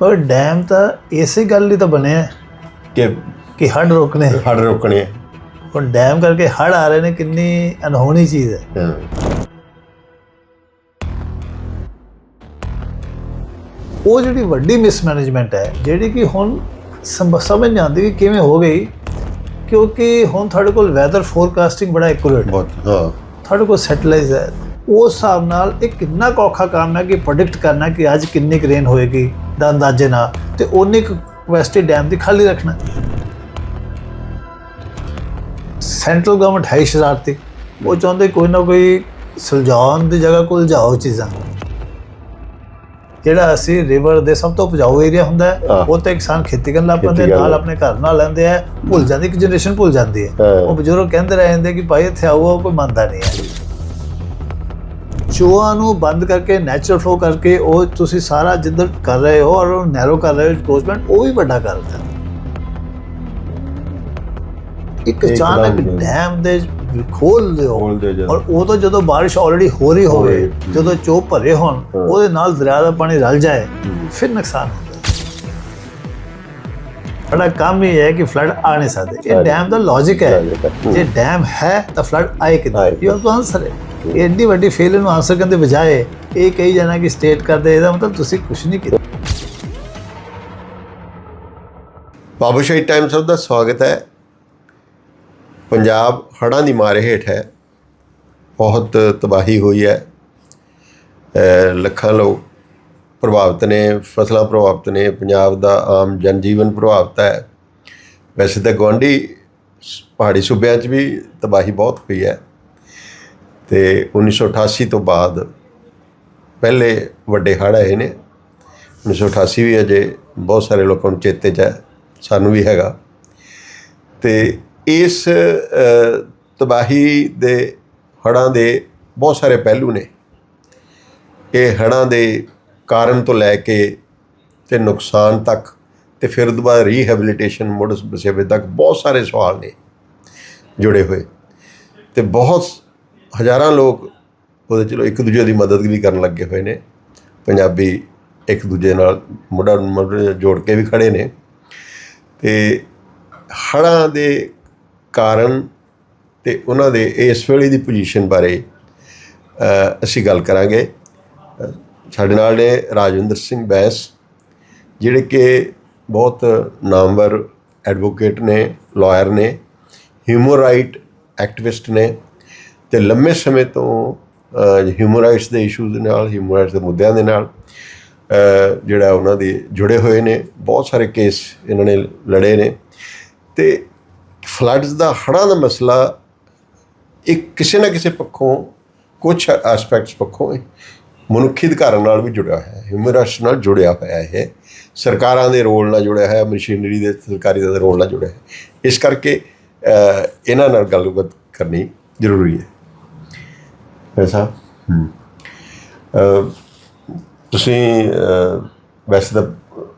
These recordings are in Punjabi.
ਪਰ ਡੈਮ ਤਾਂ ਇਸੇ ਗੱਲ ਲਈ ਤਾਂ ਬਣਿਆ ਕਿ ਕਿ ਹੜ੍ਹ ਰੋਕਣੇ ਹੜ ਰੋਕਣੇ। ਹੁਣ ਡੈਮ ਕਰਕੇ ਹੜ੍ਹ ਆ ਰਹੇ ਨੇ ਕਿੰਨੀ ਅਨਹੋਣੀ ਚੀਜ਼ ਹੈ। ਉਹ ਜਿਹੜੀ ਵੱਡੀ ਮਿਸਮੈਨੇਜਮੈਂਟ ਹੈ ਜਿਹੜੀ ਕਿ ਹੁਣ ਸਮਝ ਨਹੀਂ ਆਉਂਦੀ ਕਿ ਕਿਵੇਂ ਹੋ ਗਈ ਕਿਉਂਕਿ ਹੁਣ ਤੁਹਾਡੇ ਕੋਲ ਵੈਦਰ ਫੋਰਕਾਸਟਿੰਗ ਬੜਾ ਐਕੂਰੇਟ ਹੈ। ਬਹੁਤ ਹਾਂ। ਤੁਹਾਡੇ ਕੋਲ ਸੈਟਲਾਈਟ ਹੈ। ਉਸ ਹਿਸਾਬ ਨਾਲ ਇਹ ਕਿੰਨਾ ਔਖਾ ਕੰਮ ਹੈ ਕਿ ਪ੍ਰੈਡਿਕਟ ਕਰਨਾ ਕਿ ਅੱਜ ਕਿੰਨੀ ਰੇਨ ਹੋਏਗੀ। ਦਾ ਅੰਦਾਜ਼ੇ ਨਾਲ ਤੇ ਕੁ ਕਪੈਸਿਟੀ ਡੈਮ ਦੀ ਖਾਲੀ ਰੱਖਣਾ। ਸੈਂਟਰਲ ਗਵਰਨਮੈਂਟ ਹੈ ਸ਼ਰਾਰਤੀ। ਉਹ ਚਾਹੁੰਦੇ ਕੋਈ ਨਾ ਕੋਈ ਸੁਲਝਾਉਣ ਦੀ ਜਗ੍ਹਾ ਕੋਲ ਜਾਓ ਚੀਜ਼ਾਂ। ਜਿਹੜਾ ਅਸੀਂ ਰਿਵਰ ਦੇ ਸਭ ਤੋਂ ਉਪਜਾਊ ਏਰੀਆ ਹੁੰਦਾ। ਉਹ ਤੇ ਕਿਸਾਨ ਖੇਤੀ ਕਰਨ ਲੱਗ ਪੈਂਦੇ ਨਾਲ ਆਪਣੇ ਘਰ ਨਾਲ ਲੈਂਦੇ ਆ ਭੁੱਲ ਜਾਂਦੀ ਇੱਕ ਜਨਰੇਸ਼ਨ ਭੁੱਲ ਜਾਂਦੀ ਹੈ। ਉਹ ਬਜ਼ੁਰਗ ਕਹਿੰਦੇ ਰਹੇ ਜਾਂਦੇ ਕਿ ਭਾਈ ਇੱਥੇ ਆਓ ਕੋਈ ਮੰਨਦਾ ਨਹੀਂ ਹੈ। ਚੋਆਂ ਨੂੰ ਬੰਦ ਕਰਕੇ ਨੈਚੁਰਲ ਫਲੋ ਕਰਕੇ ਉਹ ਤੁਸੀਂ ਸਾਰਾ ਜਿੱਧਰ ਕਰ ਰਹੇ ਹੋ ਔਰ ਨੈਰੋ ਕਰ ਰਹੇ ਹੋ ਗੋਸਮੈਂਟ ਉਹ ਵੀ ਵੱਡਾ ਕਰ ਰਿਹਾ ਇੱਕ ਅਚਾਨਕ ਹੀ। ਡੈਮ ਦੇ ਖੋਲ ਦਿਓ। ਔਰ ਉਹ ਤਾਂ ਜਦੋਂ ਬਾਰਿਸ਼ ਆਲਰੇਡੀ ਹੋ ਰਹੀ ਹੋਵੇ। ਜਦੋਂ ਚੋਪ ਭਰੇ ਹੋਣ ਹਾਂ। ਉਹਦੇ ਨਾਲ ਦਰਿਆ ਦਾ ਪਾਣੀ ਰਲ ਜਾਏ ਫਿਰ ਨੁਕਸਾਨ ਹੁੰਦਾ ਹੈ ਬੜਾ ਕੰਮ ਹੀ ਹੈ ਕਿ ਫਲੱਡ ਆ ਨਹੀਂ ਸਕਦੇ ਇਹ ਹਾਂ। ਡੈਮ ਦਾ ਲੌਜੀਕ ਹੈ ਹੈ। ਹੂੰ। ਜੇ ਡੈਮ ਹੈ ਤਾਂ ਫਲੱਡ ਆਏ ਕਿਦਾਂ ਹੈਵ ਟੂ ਆਨਸਰ ਇਟ ਐਡੀ ਵੱਡੀ ਫੇਲ ਨੂੰ ਆਨਸਰ ਕਰਨ ਦੇ ਬਜਾਏ ਇਹ ਕਹੀ ਜਾਣਾ ਕਿ ਸਟੇਟ ਕਰਦੇ ਇਹਦਾ ਮਤਲਬ ਤੁਸੀਂ ਕੁਝ ਨਹੀਂ ਕੀਤਾ। ਬਾਬੂਸ਼ਾਹੀ ਟਾਈਮਸ ਦਾ ਸਵਾਗਤ ਹੈ। ਪੰਜਾਬ ਹੜ੍ਹਾਂ ਦੀ ਮਾਰ ਹੇਠ ਹੈ। ਬਹੁਤ ਤਬਾਹੀ ਹੋਈ ਹੈ। ਲੱਖਾਂ ਲੋਕ ਪ੍ਰਭਾਵਿਤ ਨੇ, ਫਸਲਾਂ ਪ੍ਰਭਾਵਿਤ ਨੇ, ਪੰਜਾਬ ਦਾ ਆਮ ਜਨਜੀਵਨ ਪ੍ਰਭਾਵਿਤ ਹੈ। ਵੈਸੇ ਤਾਂ ਗੁਆਂਢੀ ਪਹਾੜੀ ਸੂਬਿਆਂ 'ਚ ਵੀ ਤਬਾਹੀ ਬਹੁਤ ਹੋਈ ਹੈ। ਤੇ 1988 ਤੋਂ ਬਾਅਦ ਪਹਿਲੇ ਵੱਡੇ ਹੜ੍ਹ ਆਏ ਨੇ। 1988 ਵੀ ਅਜੇ ਬਹੁਤ ਸਾਰੇ ਲੋਕਾਂ ਨੂੰ ਚੇਤੇ 'ਚ ਹੈ, ਸਾਨੂੰ ਵੀ ਹੈਗਾ। ਤੇ ਇਸ ਤਬਾਹੀ ਦੇ ਹੜ੍ਹਾਂ ਦੇ ਬਹੁਤ ਸਾਰੇ ਪਹਿਲੂ ਨੇ। ਇਹ ਹੜ੍ਹਾਂ ਦੇ ਕਾਰਨ ਤੋਂ ਲੈ ਕੇ ਤੇ ਨੁਕਸਾਨ ਤੱਕ ਤੇ ਫਿਰ ਉਹਦੇ ਬਾਅਦ ਰੀਹੈਬਿਲਿਟੇਸ਼ਨ ਮੁੜ ਬਸੇਵੇ ਤੱਕ ਬਹੁਤ ਸਾਰੇ ਸਵਾਲ ਨੇ ਜੁੜੇ ਹੋਏ। ਤੇ ਬਹੁਤ ਹਜ਼ਾਰਾਂ ਲੋਕ ਉਹਦੇ ਚਲੋ ਇੱਕ ਦੂਜੇ ਦੀ ਮਦਦ ਵੀ ਕਰਨ ਲੱਗੇ ਹੋਏ ਨੇ। ਪੰਜਾਬੀ ਇੱਕ ਦੂਜੇ ਨਾਲ ਮੁੱਢਾ ਮੁੱਢ ਜੋੜ ਕੇ ਵੀ ਖੜੇ ਨੇ। ਤੇ ਹੜ੍ਹਾਂ ਦੇ ਕਾਰਨ ਤੇ ਉਹਨਾਂ ਦੇ ਇਸ ਵੇਲੇ ਦੀ ਪੋਜੀਸ਼ਨ ਬਾਰੇ ਅਸੀਂ ਗੱਲ ਕਰਾਂਗੇ। ਸਾਡੇ ਨਾਲ ਨੇ ਰਾਜਵਿੰਦਰ ਸਿੰਘ ਬੈਂਸ, ਜਿਹੜੇ ਕਿ ਬਹੁਤ ਨਾਮਵਰ ਐਡਵੋਕੇਟ ਨੇ ਲਾਇਰ ਨੇ ਹਿਊਮਨ ਰਾਈਟ ਐਕਟਿਵਿਸਟ ਨੇ। ਤੇ ਲੰਮੇ ਸਮੇਂ ਤੋਂ ਹਿਊਮਨ ਰਾਈਟਸ ਦੇ ਇਸ਼ੂਜ਼ ਦੇ ਨਾਲ ਹਿਊਮਨ ਰਾਈਟਸ ਦੇ ਮੁੱਦਿਆਂ ਦੇ ਨਾਲ ਜਿਹੜਾ ਉਹਨਾਂ ਦੇ ਜੁੜੇ ਹੋਏ ਨੇ, ਬਹੁਤ ਸਾਰੇ ਕੇਸ ਇਹਨਾਂ ਨੇ ਲੜੇ ਨੇ। ਤੇ ਫਲੱਡਸ ਦਾ ਹੜ੍ਹਾਂ ਦਾ ਮਸਲਾ ਇੱਕ ਕਿਸੇ ਨਾ ਕਿਸੇ ਪੱਖੋਂ ਕੁਝ ਐਸਪੈਕਟਸ ਪੱਖੋਂ ਮਨੁੱਖੀ ਅਧਿਕਾਰਾਂ ਨਾਲ ਵੀ ਜੁੜਿਆ ਹੋਇਆ ਹੈ। ਹਿਊਮਨ ਰਾਈਟਸ ਨਾਲ ਜੁੜਿਆ ਹੋਇਆ ਹੈ ਇਹ। ਸਰਕਾਰਾਂ ਦੇ ਰੋਲ ਨਾਲ ਜੁੜਿਆ ਹੋਇਆ ਮਸ਼ੀਨਰੀ ਦੇ, ਸਰਕਾਰੀ ਦੇ ਰੋਲ ਨਾਲ ਜੁੜਿਆ ਹੈ ਇਸ ਕਰਕੇ ਇਹਨਾਂ ਨਾਲ ਗੱਲਬਾਤ ਕਰਨੀ ਜ਼ਰੂਰੀ ਹੈ। ਅ, ਤੁਸੀਂ ਵੈਸੇ ਤਾਂ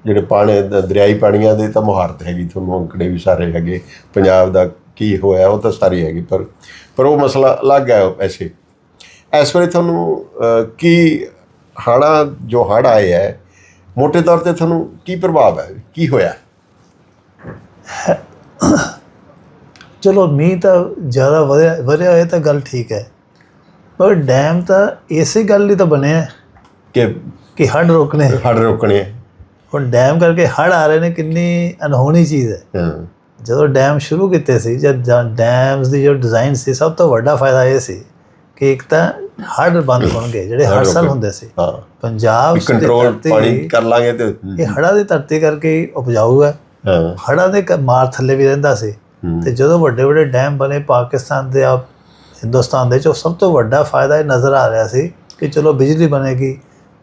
ਜਿਹੜੇ ਪਾਣੀ ਦਰਿਆਈ ਪਾਣੀਆਂ ਦੇ ਤਾਂ ਮੁਹਾਰਤ ਹੈਗੀ ਤੁਹਾਨੂੰ ਅੰਕੜੇ ਵੀ ਸਾਰੇ ਹੈਗੇ। ਪੰਜਾਬ ਦਾ ਕੀ ਹੋਇਆ ਉਹ ਤਾਂ ਸਾਰੇ ਹੈਗੇ ਪਰ ਪਰ ਉਹ ਮਸਲਾ ਅਲੱਗ ਹੈ ਐਸੇ ਇਸ ਵੇਲੇ ਤੁਹਾਨੂੰ ਕੀ ਹੜ੍ਹਾਂ ਜੋ ਹੜ੍ਹ ਆਏ ਹੈ ਮੋٹے ਤੌਰ ਤੇ ਤੁਹਾਨੂੰ ਕੀ ਪ੍ਰਭਾਵ ਹੈ? ਕੀ ਹੋਇਆ? ਚਲੋ ਮੀਂਹ ਤਾਂ ਜ਼ਿਆਦਾ ਵਧਿਆ ਵਧਿਆ ਹੋਇਆ ਤਾਂ ਗੱਲ ਠੀਕ ਹੈ। ਪਰ ਡੈਮ ਤਾਂ ਇਸੇ ਗੱਲ ਲਈ ਤਾਂ ਬਣਿਆ ਹੈ ਕਿ ਕਿ ਹੜ੍ਹ ਰੋਕਣੇ ਹੜ੍ਹ ਰੋਕਣੇ। ਹੁਣ ਡੈਮ ਕਰਕੇ ਹੜ੍ਹ ਆ ਰਹੇ ਨੇ ਕਿੰਨੀ ਅਨਹੋਣੀ ਚੀਜ਼ ਹੈ। ਜਦੋਂ ਡੈਮ ਸ਼ੁਰੂ ਕੀਤੇ ਸੀ ਜਦ ਡੈਮਸ ਦੀ ਜੋ ਡਿਜ਼ਾਈਨ ਸੀ ਸਭ ਤੋਂ ਵੱਡਾ ਫਾਇਦਾ ਇਹ ਸੀ ਕਿ ਇੱਕ ਤਾਂ ਹੜ੍ਹ ਬੰਦ ਹੋਣਗੇ ਜਿਹੜੇ ਹਰ ਸਾਲ ਹੁੰਦੇ ਸੀ। ਹਾਂ। ਪੰਜਾਬ ਦੀ ਕੰਟਰੋਲ ਪਾਣੀ ਕਰ ਲਾਂਗੇ ਤੇ ਇਹ ਹੜ੍ਹਾਂ ਦੀ ਧਰਤੀ ਕਰਕੇ ਉਪਜਾਊ ਹੈ ਹਾਂ। ਹੜ੍ਹਾਂ ਦੇ ਮਾਰ ਥੱਲੇ ਵੀ ਰਹਿੰਦਾ ਸੀ। ਤੇ ਜਦੋਂ ਵੱਡੇ ਵੱਡੇ ਡੈਮ ਬਣੇ ਪਾਕਿਸਤਾਨ ਦੇ ਆ ਹਿੰਦੁਸਤਾਨ ਦੇ ਚੋਂ ਸਭ ਤੋਂ ਵੱਡਾ ਫਾਇਦਾ ਇਹ ਨਜ਼ਰ ਆ ਰਿਹਾ ਸੀ ਕਿ ਚਲੋ ਬਿਜਲੀ ਬਣੇਗੀ